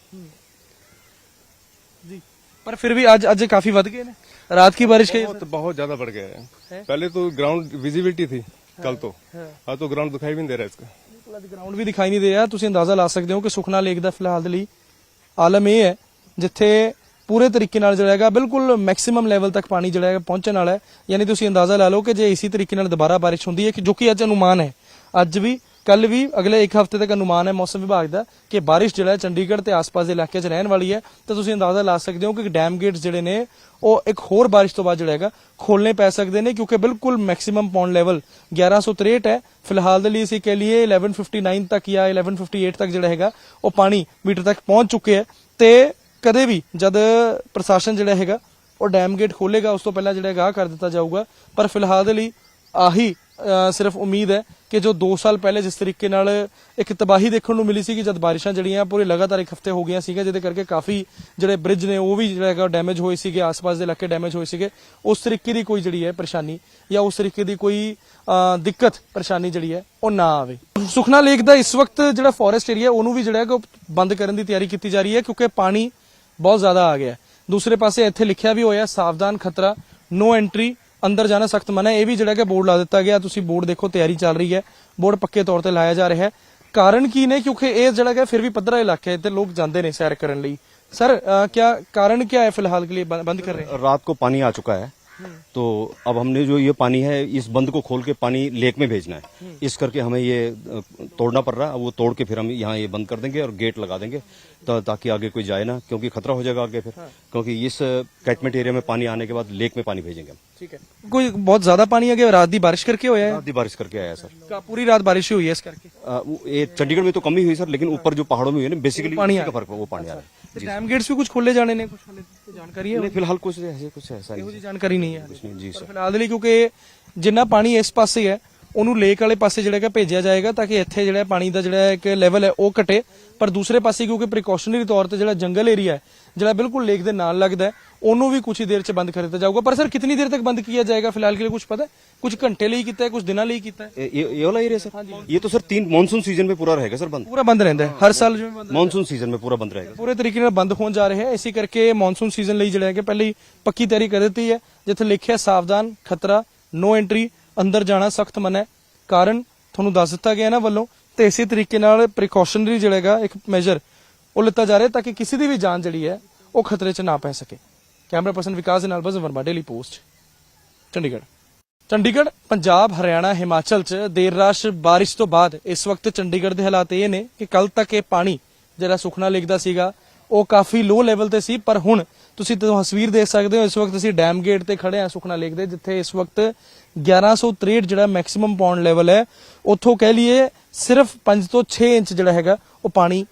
जी पर फिर भी आज आज काफी बढ़ गए ने रात की बारिश के बहुत बहुत ज्यादा बढ़ गया है पहले तो ग्राउंड विजिबिलिटी थी कल तो आज तो ग्राउंड दिखाई भी नहीं दे रहा है इसका ਗਰਾਊਂਡ ਵੀ ਦਿਖਾਈ ਨਹੀਂ ਦੇ ਰਿਹਾ ਤੁਸੀਂ ਅੰਦਾਜ਼ਾ ਲਾ ਸਕਦੇ ਹੋ ਕਿ ਸੁਖਨਾ ਲੇਕ ਦਾ ਫਿਲਹਾਲ ਦੇ ਲਈ ਆਲਮ ਇਹ ਹੈ ਜਿੱਥੇ ਪੂਰੇ ਤਰੀਕੇ ਨਾਲ ਜਿਹੜਾ ਹੈਗਾ ਬਿਲਕੁਲ ਮੈਕਸਿਮਮ ਲੈਵਲ ਤੱਕ ਪਾਣੀ ਜਿਹੜਾ ਹੈਗਾ ਪਹੁੰਚਣ ਵਾਲਾ ਹੈ ਯਾਨੀ ਤੁਸੀਂ ਅੰਦਾਜ਼ਾ ਲਾ ਲਓ ਕਿ ਜੇ ਇਸੇ ਤਰੀਕੇ ਨਾਲ ਦੁਬਾਰਾ ਬਾਰਿਸ਼ ਹੁੰਦੀ ਹੈ ਕਿ ਜੋ ਕਿ ਅੱਜ ਅਨੁਮਾਨ ਹੈ ਅੱਜ ਵੀ ਕੱਲ ਵੀ ਅਗਲੇ ਇੱਕ ਹਫ਼ਤੇ ਤੱਕ ਅਨੁਮਾਨ ਹੈ ਮੌਸਮ ਵਿਭਾਗ ਦਾ ਕਿ ਬਾਰਿਸ਼ ਜਿਹੜਾ ਹੈ ਚੰਡੀਗੜ੍ਹ ਤੇ ਆਸ-ਪਾਸ ਦੇ ਇਲਾਕੇ 'ਚ ਰਹਿਣ ਵਾਲੀ ਹੈ। ਤਾਂ ਤੁਸੀਂ ਅੰਦਾਜ਼ਾ ਲਾ ਸਕਦੇ ਹੋ ਕਿ ਡੈਮ ਗੇਟਸ ਜਿਹੜੇ ਨੇ, ਉਹ ਇੱਕ ਹੋਰ ਬਾਰਿਸ਼ ਤੋਂ ਬਾਅਦ ਜਿਹੜਾ ਹੈਗਾ ਖੋਲਨੇ ਪੈ ਸਕਦੇ ਨੇ ਕਿਉਂਕਿ ਬਿਲਕੁਲ ਮੈਕਸਿਮਮ ਪੌਂਡ ਲੈਵਲ 1163 ਹੈ। ਫਿਲਹਾਲ ਦੇ ਲਈ ਅਸੀਂ ਕਹਿ ਲਈਏ 1159 ਤੱਕ ਜਾਂ 1158 ਤੱਕ ਜਿਹੜਾ ਹੈਗਾ, ਉਹ ਪਾਣੀ ਮੀਟਰ ਤੱਕ ਪਹੁੰਚ ਚੁੱਕੇ ਹੈ। ਤੇ ਕਦੇ ਵੀ ਜਦ ਪ੍ਰਸ਼ਾਸਨ ਜਿਹੜਾ ਹੈਗਾ, ਉਹ ਡੈਮ ਗੇਟ ਖੋਲੇਗਾ ਉਸ ਤੋਂ ਪਹਿਲਾਂ ਜਿਹੜਾ ਹੈਗਾ ਕਰ ਦਿੱਤਾ ਜਾਊਗਾ। ਪਰ ਫਿਲਹਾਲ ਦੇ ਲਈ ਆਹੀ ਸਿਰਫ ਉਮੀਦ ਹੈ ਕਿ ਜੋ 2 ਸਾਲ ਪਹਿਲੇ ਜਿਸ ਤਰੀਕੇ ਨਾਲ ਇੱਕ ਤਬਾਹੀ ਦੇਖਣ ਨੂੰ ਮਿਲੀ ਸੀ ਕਿ ਜਦ ਬਾਰਿਸ਼ਾਂ ਜਿਹੜੀਆਂ ਪੂਰੇ ਲਗਾਤਾਰ ਇੱਕ ਹਫ਼ਤੇ ਹੋ ਗਈਆਂ ਸੀਗਾ ਜਿਹਦੇ ਕਰਕੇ ਕਾਫੀ ਜਿਹੜੇ ਬ੍ਰਿਜ ਨੇ, ਉਹ ਵੀ ਜਿਹੜਾ ਹੈਗਾ ਡੈਮੇਜ ਹੋਏ ਸੀਗੇ, ਆਸ-ਪਾਸ ਦੇ ਇਲਾਕੇ ਡੈਮੇਜ ਹੋਏ ਸੀਗੇ। ਉਸ ਤਰੀਕੇ ਦੀ ਕੋਈ ਜਿਹੜੀ ਹੈ ਪਰੇਸ਼ਾਨੀ ਜਾਂ ਉਸ ਤਰੀਕੇ ਦੀ ਕੋਈ ਦਿੱਕਤ, ਪਰੇਸ਼ਾਨੀ ਜਿਹੜੀ ਹੈ, ਉਹ ਨਾ ਆਵੇ। ਸੁਖਨਾ ਲੇਕ ਦਾ ਇਸ ਵਕਤ ਜਿਹੜਾ ਫੋਰੈਸਟ ਏਰੀਆ ਉਹਨੂੰ ਵੀ ਜਿਹੜਾ ਹੈਗਾ ਉਹ ਬੰਦ ਕਰਨ ਦੀ ਤਿਆਰੀ ਕੀਤੀ ਜਾ ਰਹੀ ਹੈ, ਕਿਉਂਕਿ ਪਾਣੀ ਬਹੁਤ ਜ਼ਿਆਦਾ ਆ ਗਿਆ ਦੂਸਰੇ ਪਾਸੇ ਇੱਥੇ ਲਿਖਿਆ ਵੀ ਹੋਇਆ ਸਾਵਧਾਨ ਖਤਰਾ ਨੋ ਐਂਟਰੀ ਅੰਦਰ ਜਾਣਾ ਸਖਤ ਮਨਾ ਹੈ ਇਹ ਵੀ ਜਿਹੜਾ ਕਿ ਬੋਰਡ ਲਾ ਦਿੱਤਾ ਗਿਆ ਤੁਸੀਂ ਬੋਰਡ ਦੇਖੋ ਤਿਆਰੀ ਚੱਲ ਰਹੀ ਹੈ ਬੋਰਡ ਪੱਕੇ ਤੌਰ ਤੇ ਲਾਇਆ ਜਾ ਰਿਹਾ ਹੈ ਕਾਰਨ ਕੀ ਨੇ ਕਿਉਂਕਿ ਇਹ ਜਿਹੜਾ ਕਿ ਫਿਰ ਵੀ ਪੱਧਰਾ ਇਲਾਕਾ ਹੈ ਤੇ ਲੋਕ ਜਾਂਦੇ ਨੇ ਸੈਰ ਕਰਨ ਲਈ ਸਰ क्या कारण क्या है फिलहाल के लिए बंद बंद कर रहे हैं रात को पानी आ चुका है तो अब हमने जो ये पानी है इस बंद को खोल के पानी लेक में भेजना है। इस करके हमें ये तोड़ना पड़ रहा है। वो तोड़ के फिर हम यहाँ ये बंद कर देंगे और गेट लगा देंगे तो ताकि आगे कोई जाए ना क्योंकि खतरा हो जाएगा आगे फिर। क्योंकि इस कैचमेंट एरिया में पानी आने के बाद लेक में पानी भेजेंगे हम। ठीक है। कोई बहुत ज़्यादा पानी आ गया रात दी बारिश करके होया है? रात दी बारिश करके आया सर। पूरी रात बारिश हुई है इस करके? ये चंडीगढ़ में तो कम ही हुई सर लेकिन ऊपर जो पहाड़ों में हुई है ना बेसिकली पानी का फ़र्क है, वो पानी आ रहा है ਤੇ ਡੈਮ ਗੇਟਸ ਵੀ ਕੁਝ ਖੋਲੇ ਜਾਣੇ ਨੇ ਕੁਝ ਹਲੇ ਤੇ ਜਾਣਕਾਰੀ ਹੈ? ਨਹੀਂ ਫਿਲਹਾਲ ਕੁਝ ਐਸੇ ਕੁਝ ਐਸਾ ਇਹੋ ਜੀ। ਜਾਣਕਾਰੀ ਨਹੀਂ ਹੈ ਹਾਲੇ। ਜੀ ਪਰ ਫਿਲਹਾਲ ਦੇ ਲਈ ਕਿਉਂਕਿ ਜਿੰਨਾ ਪਾਣੀ ਇਸ ਪਾਸੇ ਹੈ ਉਹਨੂੰ ਲੇਕ ਵਾਲੇ ਪਾਸੇ ਜਿਹੜਾ ਹੈਗਾ ਭੇਜਿਆ ਜਾਏਗਾ ਤਾਂ ਕਿ ਇੱਥੇ ਜਿਹੜਾ ਪਾਣੀ ਦਾ ਜਿਹੜਾ ਇੱਕ ਲੈਵਲ ਹੈ ਉਹ ਘਟੇ। ਪਰ ਦੂਸਰੇ ਪਾਸੇ ਕਿਉਂਕਿ ਪ੍ਰੀਕਾਸ਼ਨਰੀ ਤੌਰ ਤੇ ਜਿਹੜਾ ਜੰਗਲ ਏਰੀਆ ਹੈ ਜਿਹੜਾ ਬਿਲਕੁਲ ਲੇਕ ਦੇ ਨਾਲ ਲੱਗਦਾ ਹੈ ਉਹਨੂੰ ਵੀ ਕੁਝ ਹੀ ਦੇਰ ਚ ਬੰਦ ਕਰ ਦਿੱਤਾ ਜਾਊਗਾ ਪਰ ਸਰ ਕਿੰਨੀ ਦੇਰ ਤੱਕ ਬੰਦ ਕੀਤਾ ਜਾਏਗਾ ਫਿਲਹਾਲ ਕੇ ਲਈ ਕੁਝ ਪਤਾ ਹੈ ਕੁਝ ਘੰਟੇ ਲਈ ਕੀਤਾ ਹੈ ਕੁਝ ਦਿਨਾਂ ਲਈ ਕੀਤਾ ਹੈ ये ये ये वाला एरिया सर ये तो सर तीन मानसून सीजन में पूरा रहेगा सर बंद ਪੂਰਾ ਬੰਦ ਰਹਿੰਦਾ ਹੈ ਹਰ ਸਾਲ ਜਿਵੇਂ ਬੰਦ मानसून सीजन में पूरा बंद रहेगा ਪੂਰੇ ਤਰੀਕੇ ਨਾਲ ਬੰਦ ਹੋਣ ਜਾ ਰਿਹਾ ਹੈ ਇਸੇ ਕਰਕੇ ਮੌਨਸੂਨ ਸੀਜ਼ਨ ਲਈ ਜਿਹੜਾ ਹੈ ਕਿ ਪਹਿਲੇ ਹੀ ਪੱਕੀ ਤਿਆਰੀ ਕਰ ਦਿੱਤੀ ਹੈ ਜਿੱਥੇ ਲਿਖਿਆ ਸਾਵਧਾਨ ਖਤਰਾ ਨੋ ਐਂਟਰੀ ਅੰਦਰ ਜਾਣਾ ਸਖਤ ਮਨਾ ਹੈ ਕਾਰਨ ਤੁਹਾਨੂੰ ਦੱਸ ਦਿੱਤਾ ਗਿਆ ਇਹਨਾਂ ਵੱਲੋਂ ਤੇ ਇਸੇ ਤਰੀਕੇ ਨਾਲ ਪ੍ਰੀਕਾਸ਼ਨਰੀ ਜਿਹੜਾ ਹੈਗਾ ਇੱਕ ਮੈਜਰ ਉਹ ਲਿੱਤਾ ਜਾ ਰਿਹਾ ਤਾਂ ਕਿ ਕਿਸੇ ਦੀ ਵੀ ਜਾਨ ਜਿਹੜੀ ਹੈ ਉਹ ਖਤਰੇ 'ਚ ਨਾ ਪੈ ਸਕੇ ਕੈਮਰਾ ਪਰਸਨ ਵਿਕਾਸ ਦੇ ਨਾਲ ਬਸ ਵਰਮਾ ਡੇਲੀ ਪੋਸਟ, ਚੰਡੀਗੜ੍ਹ। ਚੰਡੀਗੜ੍ਹ, ਪੰਜਾਬ, ਹਰਿਆਣਾ, ਹਿਮਾਚਲ ਚ ਦੇਰ ਰਾਸ਼ ਬਾਰਿਸ਼ ਤੋਂ ਬਾਅਦ ਇਸ ਵਕਤ ਚੰਡੀਗੜ੍ਹ ਦੇ ਹਾਲਾਤ ਇਹ ਨੇ ਕਿ ਕੱਲ ਤੱਕ ਇਹ ਪਾਣੀ ਜਿਹੜਾ ਸੁਖਨਾ ਲੇਕ ਦਾ ਸੀਗਾ, ਉਹ ਕਾਫੀ ਲੋ ਲੈਵਲ ਤੇ ਸੀ, ਪਰ ਹੁਣ ਤੁਸੀਂ ਤਸਵੀਰ ਦੇਖ ਸਕਦੇ ਹੋ, ਇਸ ਵਕਤ ਅਸੀਂ ਡੈਮ ਗੇਟ ਤੇ ਖੜੇ ਹਾਂ ਸੁਖਨਾ ਲੇਕ ਦੇ, ਜਿੱਥੇ ਇਸ ਵਕਤ 1163 ਜਿਹੜਾ ਮੈਕਸਿਮਮ ਪੌਂਡ ਲੈਵਲ ਹੈ, ਉੱਥੋਂ ਕਹਿ ਲਈਏ ਸਿਰਫ 5 ਤੋਂ 6 ਇੰਚ ਜਿਹੜਾ ਹੈਗਾ, ਉਹ ਪਾਣੀ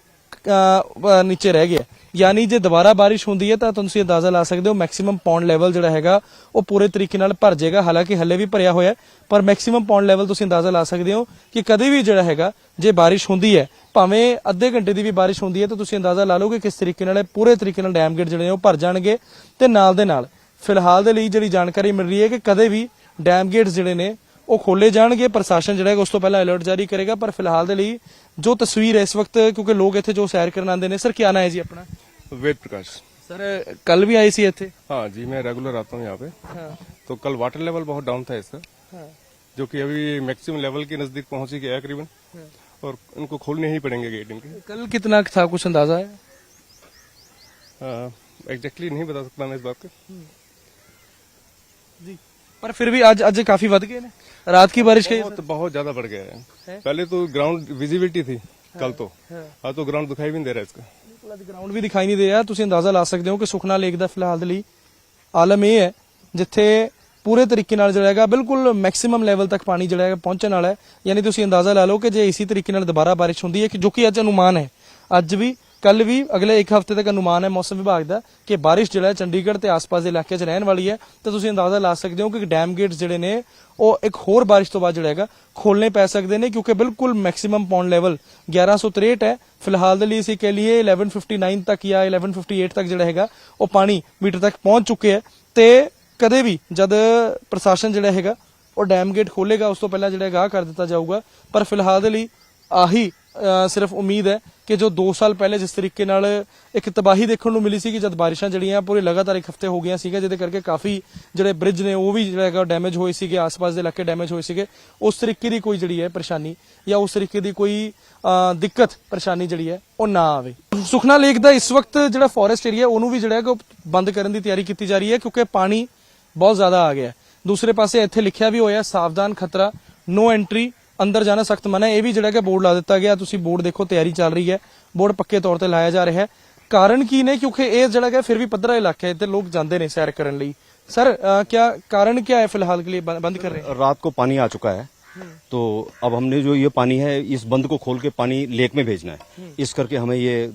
ਨੀਚੇ ਰਹਿ ਗਿਆ। ਯਾਨੀ ਜੇ ਦੁਬਾਰਾ ਬਾਰਿਸ਼ ਹੁੰਦੀ ਹੈ ਤਾਂ ਤੁਸੀਂ ਅੰਦਾਜ਼ਾ ਲਾ ਸਕਦੇ ਹੋ ਮੈਕਸਿਮਮ ਪੌਂਡ ਲੈਵਲ ਜਿਹੜਾ ਹੈਗਾ, ਉਹ ਪੂਰੇ ਤਰੀਕੇ ਨਾਲ ਭਰ ਜਾਏਗਾ। ਹਾਲਾਂਕਿ ਹੱਲੇ ਵੀ ਭਰਿਆ ਹੋਇਆ ਪਰ ਮੈਕਸਿਮਮ ਪੌਂਡ ਲੈਵਲ ਤੁਸੀਂ ਅੰਦਾਜ਼ਾ ਲਾ ਸਕਦੇ ਹੋ ਕਿ ਕਦੇ ਵੀ ਜਿਹੜਾ ਹੈਗਾ, ਜੇ ਬਾਰਿਸ਼ ਹੁੰਦੀ ਹੈ, ਭਾਵੇਂ ਅੱਧੇ ਘੰਟੇ ਦੀ ਵੀ ਬਾਰਿਸ਼ ਹੁੰਦੀ ਹੈ ਤਾਂ ਤੁਸੀਂ ਅੰਦਾਜ਼ਾ ਲਾ ਲਓ ਕਿ ਕਿਸ ਤਰੀਕੇ ਨਾਲ ਇਹ ਪੂਰੇ ਤਰੀਕੇ ਨਾਲ ਡੈਮ ਗੇਟ ਜਿਹੜੇ ਨੇ ਉਹ ਭਰ ਜਾਣਗੇ ਤੇ ਨਾਲ ਦੇ ਨਾਲ। ਫਿਲਹਾਲ ਦੇ ਲਈ ਜਿਹੜੀ ਜਾਣਕਾਰੀ ਮਿਲ ਰਹੀ ਹੈ ਕਿ ਕਦੇ ਵੀ ਡੈਮ ਗੇਟਸ ਜਿਹੜੇ ਨੇ ਉਹ ਖੋਲੇ ਜਾਣਗੇ ਪ੍ਰਸ਼ਾਸਨ ਜਿਹੜਾ ਹੈ ਉਸ ਤੋਂ ਪਹਿਲਾਂ ਅਲਰਟ ਜਾਰੀ ਕਰੇਗਾ ਪਰ ਫਿਲਹਾਲ ਦੇ ਲਈ ਜੋ ਤਸਵੀਰ ਹੈ ਇਸ ਵਕਤ ਕਿਉਂਕਿ ਲੋਕ ਇੱਥੇ ਜੋ ਸੈਰ ਕਰਨ ਆਉਂਦੇ ਨੇ ਸਰ ਕੀ ਨਾਂ ਹੈ ਜੀ ਆਪਣਾ वेद प्रकाश ਸਰ ਕੱਲ ਵੀ ਆਏ ਸੀ ਇੱਥੇ हाँ जी मैं रेगुलर आता हूँ यहाँ पे ਹਾਂ तो कल वाटर लेवल बहुत डाउन था इसका ਹਾਂ जो कि अभी मैक्सिमम लेवल के नजदीक पहुंच ही गया है करीबन और इनको खोलने ही पड़ेंगे गेट इनके कल कितना था कुछ अंदाजा है एग्जैक्टली नहीं बता सकता मैं इस बात का जी पर फिर भी आज आज काफी बढ़ गए ना रात की बारिश के बहुत बहुत ज्यादा बढ़ गया है पहले तो ग्राउंड विजिबिलिटी थी कल तो आज तो ग्राउंड दिखाई भी नहीं दे रहा इसका ਗਰਾਊਂਡ ਵੀ ਦਿਖਾਈ ਨਹੀਂ ਦੇ ਰਿਹਾ ਤੁਸੀਂ ਅੰਦਾਜ਼ਾ ਲਾ ਸਕਦੇ ਹੋ ਕਿ ਸੁਖਨਾ ਲੇਕ ਦਾ ਫਿਲਹਾਲ ਦੇ ਲਈ ਆਲਮ ਇਹ ਹੈ ਜਿੱਥੇ ਪੂਰੇ ਤਰੀਕੇ ਨਾਲ ਜਿਹੜਾ ਹੈਗਾ ਬਿਲਕੁਲ ਮੈਕਸਿਮਮ ਲੈਵਲ ਤੱਕ ਪਾਣੀ ਜਿਹੜਾ ਹੈਗਾ ਪਹੁੰਚਣ ਵਾਲਾ ਹੈ ਯਾਨੀ ਤੁਸੀਂ ਅੰਦਾਜ਼ਾ ਲਾ ਲਓ ਕਿ ਜੇ ਇਸੇ ਤਰੀਕੇ ਨਾਲ ਦੁਬਾਰਾ ਬਾਰਿਸ਼ ਹੁੰਦੀ ਹੈ ਕਿ ਜੋ ਕਿ ਅੱਜ ਅਨੁਮਾਨ ਹੈ ਅੱਜ ਵੀ ਕੱਲ ਵੀ ਅਗਲੇ ਇੱਕ ਹਫ਼ਤੇ ਤੱਕ ਅਨੁਮਾਨ ਹੈ ਮੌਸਮ ਵਿਭਾਗ ਦਾ ਕਿ ਬਾਰਿਸ਼ ਜਿਹੜਾ ਹੈ ਚੰਡੀਗੜ੍ਹ ਤੇ ਆਸ-ਪਾਸ ਦੇ ਇਲਾਕੇ 'ਚ ਰਹਿਣ ਵਾਲੀ ਹੈ। ਤਾਂ ਤੁਸੀਂ ਅੰਦਾਜ਼ਾ ਲਾ ਸਕਦੇ ਹੋ ਕਿ ਡੈਮ ਗੇਟਸ ਜਿਹੜੇ ਨੇ, ਉਹ ਇੱਕ ਹੋਰ ਬਾਰਿਸ਼ ਤੋਂ ਬਾਅਦ ਜਿਹੜਾ ਹੈਗਾ ਖੋਲਣੇ ਪੈ ਸਕਦੇ ਨੇ ਕਿਉਂਕਿ ਬਿਲਕੁਲ ਮੈਕਸਿਮਮ ਪੌਂਡ ਲੈਵਲ 1163 ਹੈ। ਫਿਲਹਾਲ ਦੇ ਲਈ ਅਸੀਂ ਕਹਿ ਲਈਏ 1159 ਤੱਕ ਜਾਂ 1158 ਤੱਕ ਜਿਹੜਾ ਹੈਗਾ, ਉਹ ਪਾਣੀ ਮੀਟਰ ਤੱਕ ਪਹੁੰਚ ਚੁੱਕੇ ਹੈ। ਤੇ ਕਦੇ ਵੀ ਜਦ ਪ੍ਰਸ਼ਾਸਨ ਜਿਹੜਾ ਹੈਗਾ, ਉਹ ਡੈਮ ਗੇਟ ਖੋਲੇਗਾ ਉਸ ਤੋਂ ਪਹਿਲਾਂ ਜਿਹੜਾ ਗਾਹ ਕਰ ਦਿੱਤਾ ਜਾਊਗਾ। ਪਰ ਫਿਲਹਾਲ ਦੇ ਲਈ ਆਹੀ ਸਿਰਫ ਉਮੀਦ ਹੈ ਕਿ ਜੋ 2 ਸਾਲ ਪਹਿਲੇ ਜਿਸ ਤਰੀਕੇ ਨਾਲ ਇੱਕ ਤਬਾਹੀ ਦੇਖਣ ਨੂੰ ਮਿਲੀ ਸੀ ਕਿ ਜਦ ਬਾਰਿਸ਼ਾਂ ਜਿਹੜੀਆਂ ਪੂਰੇ ਲਗਾਤਾਰ ਇੱਕ ਹਫ਼ਤੇ ਹੋ ਗਈਆਂ ਸੀਗਾ ਜਿਹਦੇ ਕਰਕੇ ਕਾਫੀ ਜਿਹੜੇ ਬ੍ਰਿਜ ਨੇ, ਉਹ ਵੀ ਜਿਹੜਾ ਹੈਗਾ ਡੈਮੇਜ ਹੋਏ ਸੀਗੇ, ਆਸ-ਪਾਸ ਦੇ ਇਲਾਕੇ ਡੈਮੇਜ ਹੋਏ ਸੀਗੇ। ਉਸ ਤਰੀਕੇ ਦੀ ਕੋਈ ਜਿਹੜੀ ਹੈ ਪਰੇਸ਼ਾਨੀ ਜਾਂ ਉਸ ਤਰੀਕੇ ਦੀ ਕੋਈ ਦਿੱਕਤ, ਪਰੇਸ਼ਾਨੀ ਜਿਹੜੀ ਹੈ, ਉਹ ਨਾ ਆਵੇ। ਸੁਖਨਾ ਲੇਕ ਦਾ ਇਸ ਵਕਤ ਜਿਹੜਾ ਫੋਰੈਸਟ ਏਰੀਆ ਉਹਨੂੰ ਵੀ ਜਿਹੜਾ ਹੈਗਾ ਉਹ ਬੰਦ ਕਰਨ ਦੀ ਤਿਆਰੀ ਕੀਤੀ ਜਾ ਰਹੀ ਹੈ, ਕਿਉਂਕਿ ਪਾਣੀ ਬਹੁਤ ਜ਼ਿਆਦਾ ਆ ਗਿਆ ਦੂਸਰੇ ਪਾਸੇ ਇੱਥੇ ਲਿਖਿਆ ਵੀ ਹੋਇਆ ਸਾਵਧਾਨ ਖਤਰਾ ਨੋ ਐਂਟਰੀ ਅੰਦਰ ਜਾਣਾ ਸਖਤ ਮਨਾ ਹੈ ਇਹ ਵੀ ਜਿਹੜਾ ਕਿ ਬੋਰਡ ਲਾ ਦਿੱਤਾ ਗਿਆ ਤੁਸੀਂ ਬੋਰਡ ਦੇਖੋ ਤਿਆਰੀ ਚੱਲ ਰਹੀ ਹੈ ਬੋਰਡ ਪੱਕੇ ਤੌਰ ਤੇ ਲਾਇਆ ਜਾ ਰਿਹਾ ਹੈ ਕਾਰਨ ਕੀ ਨੇ ਕਿਉਂਕਿ ਇਹ ਜਿਹੜਾ ਕਿ ਫਿਰ ਵੀ ਪੱਧਰਾ ਇਲਾਕਾ ਹੈ ਤੇ ਲੋਕ ਜਾਂਦੇ ਨੇ ਸੈਰ ਕਰਨ ਲਈ ਸਰ ਅਹ, क्या कारण क्या है फिलहाल के लिए बंद बंद कर रहे हैं रात को पानी आ चुका है तो अब हमने जो ये पानी है इस बंद को खोल के पानी लेक में भेजना है। इस करके हमें ये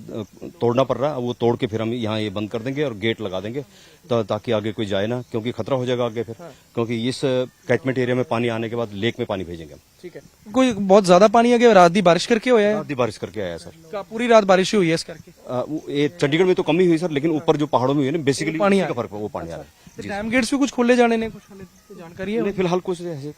तोड़ना पड़ रहा है। वो तोड़ के फिर हम यहाँ ये बंद कर देंगे और गेट लगा देंगे तो ताकि आगे कोई जाए ना क्योंकि खतरा हो जाएगा आगे फिर। क्योंकि इस कैटमेंट एरिया में पानी आने के बाद लेक में पानी भेजेंगे हम। ठीक है। कोई बहुत ज़्यादा पानी आ गया रात दी बारिश करके होया है? रात दी बारिश करके आया सर। पूरी रात बारिश ही हुई है इस करके? चंडीगढ़ में तो कम ही हुई सर लेकिन ऊपर जो पहाड़ों में हुई है ना बेसिकली पानी का फ़र्क है, वो पानी आ रहा है। ਤੇ ਡੈਮ ਜਾਣੇ ਨੇ ਫਿਲਹਾਲ ਕੁਝ ਐਸੇ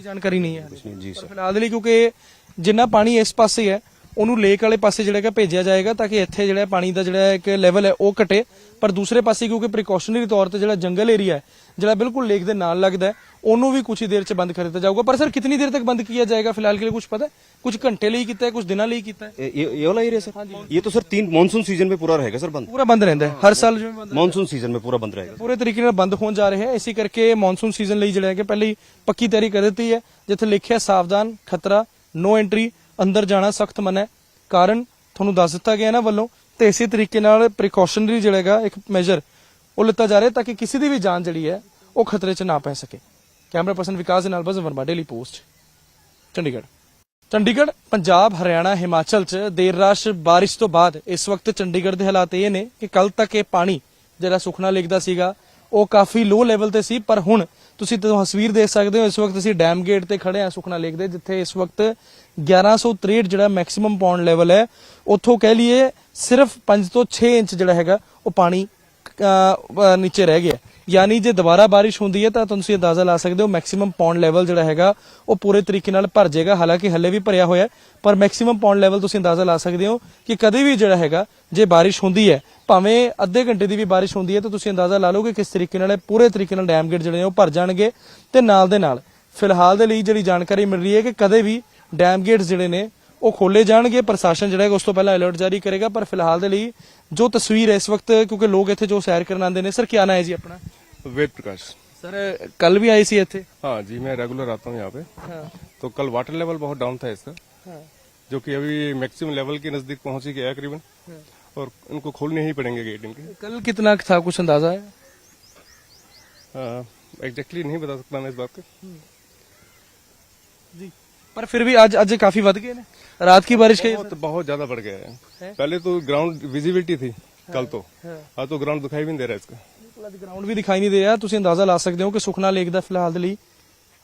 ਜਾਣਕਾਰੀ ਨਹੀਂ ਫਿਲਹਾਲ ਦੇ ਲਈ ਕਿਉਂਕਿ ਜਿੰਨਾ ਪਾਣੀ ਇਸ ਪਾਸੇ ਹੈ ਉਹਨੂੰ ਲੇਕ ਵਾਲੇ ਪਾਸੇ ਜਿਹੜਾ ਹੈਗਾ ਭੇਜਿਆ ਜਾਏਗਾ ਤਾਂ ਕਿ ਇੱਥੇ ਜਿਹੜਾ ਪਾਣੀ ਦਾ ਜਿਹੜਾ ਇੱਕ ਲੈਵਲ ਹੈ ਉਹ ਘਟੇ ਪਰ ਦੂਸਰੇ ਪਾਸੇ ਕਿਉਂਕਿ ਪ੍ਰੀਕਾਸ਼ਨਰੀ ਤੌਰ ਤੇ ਜਿਹੜਾ ਜੰਗਲ ਏਰੀਆ ਹੈ ਜਿਹੜਾ ਬਿਲਕੁਲ ਲੇਕ ਦੇ ਨਾਲ ਲੱਗਦਾ ਹੈ ਉਹਨੂੰ ਵੀ ਕੁਝ ਹੀ ਦੇਰ ਚ ਬੰਦ ਕਰ ਦਿੱਤਾ ਜਾਊਗਾ ਪਰ ਸਰ ਕਿੰਨੀ ਦੇਰ ਤੱਕ ਬੰਦ ਕੀਤਾ ਜਾਏਗਾ ਫਿਲਹਾਲ ਕੇ ਲਈ ਕੁਝ ਪਤਾ ਹੈ ਕੁਝ ਘੰਟੇ ਲਈ ਕੀਤਾ ਹੈ ਕੁਝ ਦਿਨਾਂ ਲਈ ਕੀਤਾ ਹੈ ये ये ये वाला एरिया सर ये तो सर तीन मानसून सीजन में पूरा रहेगा सर बंद ਪੂਰਾ ਬੰਦ ਰਹਿੰਦਾ ਹੈ ਹਰ ਸਾਲ ਜਿਵੇਂ ਬੰਦ मानसून सीजन में पूरा बंद रहेगा ਪੂਰੇ ਤਰੀਕੇ ਨਾਲ ਬੰਦ ਹੋਣ ਜਾ ਰਿਹਾ ਹੈ ਇਸੇ ਕਰਕੇ ਮੌਨਸੂਨ ਸੀਜ਼ਨ ਲਈ ਜਿਹੜਾ ਹੈ ਕਿ ਪਹਿਲੇ ਹੀ ਪੱਕੀ ਤਿਆਰੀ ਕਰ ਦਿੱਤੀ ਹੈ ਜਿੱਥੇ ਲਿਖਿਆ ਸਾਵਧਾਨ ਖਤਰਾ ਨੋ ਐਂਟਰੀ ਅੰਦਰ ਜਾਣਾ ਸਖਤ ਮਨਾ ਹੈ। ਕਾਰਨ ਤੁਹਾਨੂੰ ਦੱਸ ਦਿੱਤਾ ਗਿਆ ਇਹਨਾਂ ਵੱਲੋਂ ਤੇ ਇਸੇ ਤਰੀਕੇ ਨਾਲ ਪ੍ਰੀਕਾਸ਼ਨਰੀ ਜਿਹੜਾ ਇੱਕ ਮੈਜਰ ਉਹ ਲਿੱਤਾ ਜਾ ਰਿਹਾ ਤਾਂ ਕਿ ਕਿਸੇ ਦੀ ਵੀ ਜਾਨ ਜਿਹੜੀ ਹੈ ਉਹ ਖਤਰੇ 'ਚ ਨਾ ਪੈ ਸਕੇ। ਕੈਮਰਾ ਪਰਸਨ ਵਿਕਾਸ ਦੇ ਨਾਲ ਬਸ ਵਰਮਾ ਡੇਲੀ ਪੋਸਟ, ਚੰਡੀਗੜ੍ਹ। ਚੰਡੀਗੜ੍ਹ, ਪੰਜਾਬ, ਹਰਿਆਣਾ, ਹਿਮਾਚਲ ਚ ਦੇਰ ਰਾਸ਼ ਬਾਰਿਸ਼ ਤੋਂ ਬਾਅਦ ਇਸ ਵਕਤ ਚੰਡੀਗੜ੍ਹ ਦੇ ਹਾਲਾਤ ਇਹ ਨੇ ਕਿ ਕੱਲ ਤੱਕ ਇਹ ਪਾਣੀ ਜਿਹੜਾ ਸੁਖਨਾ ਲੇਕ ਦਾ ਸੀਗਾ, ਉਹ ਕਾਫੀ ਲੋ ਲੈਵਲ ਤੇ ਸੀ, ਪਰ ਹੁਣ ਤੁਸੀਂ ਤਸਵੀਰ ਦੇਖ ਸਕਦੇ ਹੋ, ਇਸ ਵਕਤ ਅਸੀਂ ਡੈਮ ਗੇਟ ਤੇ ਖੜੇ ਹਾਂ ਸੁਖਨਾ ਲੇਕ ਦੇ, ਜਿੱਥੇ ਇਸ ਵਕਤ 1163 ਜਿਹੜਾ ਮੈਕਸਿਮਮ ਪੌਂਡ ਲੈਵਲ ਹੈ, ਉੱਥੋਂ ਕਹਿ ਲਈਏ ਸਿਰਫ 5 ਤੋਂ 6 ਇੰਚ ਜਿਹੜਾ ਹੈਗਾ, ਉਹ ਪਾਣੀ ਨੀਚੇ ਰਹਿ ਗਿਆ। ਯਾਨੀ ਜੇ ਦੁਬਾਰਾ ਬਾਰਿਸ਼ ਹੁੰਦੀ ਹੈ ਤਾਂ ਤੁਸੀਂ ਅੰਦਾਜ਼ਾ ਲਾ ਸਕਦੇ ਹੋ ਮੈਕਸਿਮਮ ਪੌਂਡ ਲੈਵਲ ਜਿਹੜਾ ਹੈਗਾ, ਉਹ ਪੂਰੇ ਤਰੀਕੇ ਨਾਲ ਭਰ ਜਾਏਗਾ। ਹਾਲਾਂਕਿ ਹੱਲੇ ਵੀ ਭਰਿਆ ਹੋਇਆ ਪਰ ਮੈਕਸਿਮਮ ਪੌਂਡ ਲੈਵਲ ਤੁਸੀਂ ਅੰਦਾਜ਼ਾ ਲਾ ਸਕਦੇ ਹੋ ਕਿ ਕਦੇ ਵੀ ਜਿਹੜਾ ਹੈਗਾ, ਜੇ ਬਾਰਿਸ਼ ਹੁੰਦੀ ਹੈ, ਭਾਵੇਂ ਅੱਧੇ ਘੰਟੇ ਦੀ ਵੀ ਬਾਰਿਸ਼ ਹੁੰਦੀ ਹੈ, ਤਾਂ ਤੁਸੀਂ ਅੰਦਾਜ਼ਾ ਲਾ ਲਓ ਕਿ ਕਿਸ ਤਰੀਕੇ ਨਾਲ ਪੂਰੇ ਤਰੀਕੇ ਨਾਲ ਡੈਮ ਗੇਟ ਜਿਹੜੇ ਨੇ ਉਹ ਭਰ ਜਾਣਗੇ ਤੇ ਨਾਲ ਦੇ ਨਾਲ। ਫਿਲਹਾਲ ਦੇ ਲਈ ਜਿਹੜੀ ਜਾਣਕਾਰੀ ਮਿਲ ਰਹੀ ਹੈ ਕਿ ਕਦੇ ਵੀ ਡੈਮ ਗੇਟਸ ਜਿਹੜੇ ਨੇ ਉਹ ਖੋਲੇ ਜਾਣਗੇ ਪ੍ਰਸ਼ਾਸਨ ਜਿਹੜਾ ਹੈ ਉਸ ਤੋਂ ਪਹਿਲਾਂ ਅਲਰਟ ਜਾਰੀ ਕਰੇਗਾ ਪਰ ਫਿਲਹਾਲ ਦੇ ਲਈ ਜੋ ਤਸਵੀਰ ਹੈ ਇਸ ਵਕਤ ਕਿਉਂਕਿ ਲੋਕ ਇੱਥੇ ਜੋ ਸੈਰ ਕਰਨ ਆਉਂਦੇ ਨੇ ਸਰ ਕੀ ਨਾਂ ਹੈ ਜੀ ਆਪਣਾ वेद प्रकाश ਸਰ ਕੱਲ ਵੀ ਆਏ ਸੀ ਇੱਥੇ हाँ जी मैं रेगुलर आता हूँ यहाँ पे ਹਾਂ तो कल वाटर लेवल बहुत डाउन था इसका ਹਾਂ जो कि अभी मैक्सिमम लेवल के नजदीक पहुंच ही गया है करीबन और इनको खोलने ही पड़ेंगे गेट इनके कल कितना था कुछ अंदाजा है एग्जैक्टली नहीं बता सकता मैं इस बात का जी पर फिर भी आज आज काफी बढ़ गए ने रात की बारिश के बहुत बहुत ज्यादा बढ़ गया है पहले तो ग्राउंड विजिबिलिटी थी कल तो आज तो ग्राउंड दिखाई भी नहीं दे रहा इसका ਗਰਾਊਂਡ ਵੀ ਦਿਖਾਈ ਨਹੀਂ ਦੇ ਰਿਹਾ ਤੁਸੀਂ ਅੰਦਾਜ਼ਾ ਲਾ ਸਕਦੇ ਹੋ ਕਿ ਸੁਖਨਾ ਲੇਕ ਦਾ ਫਿਲਹਾਲ ਦੇ ਲਈ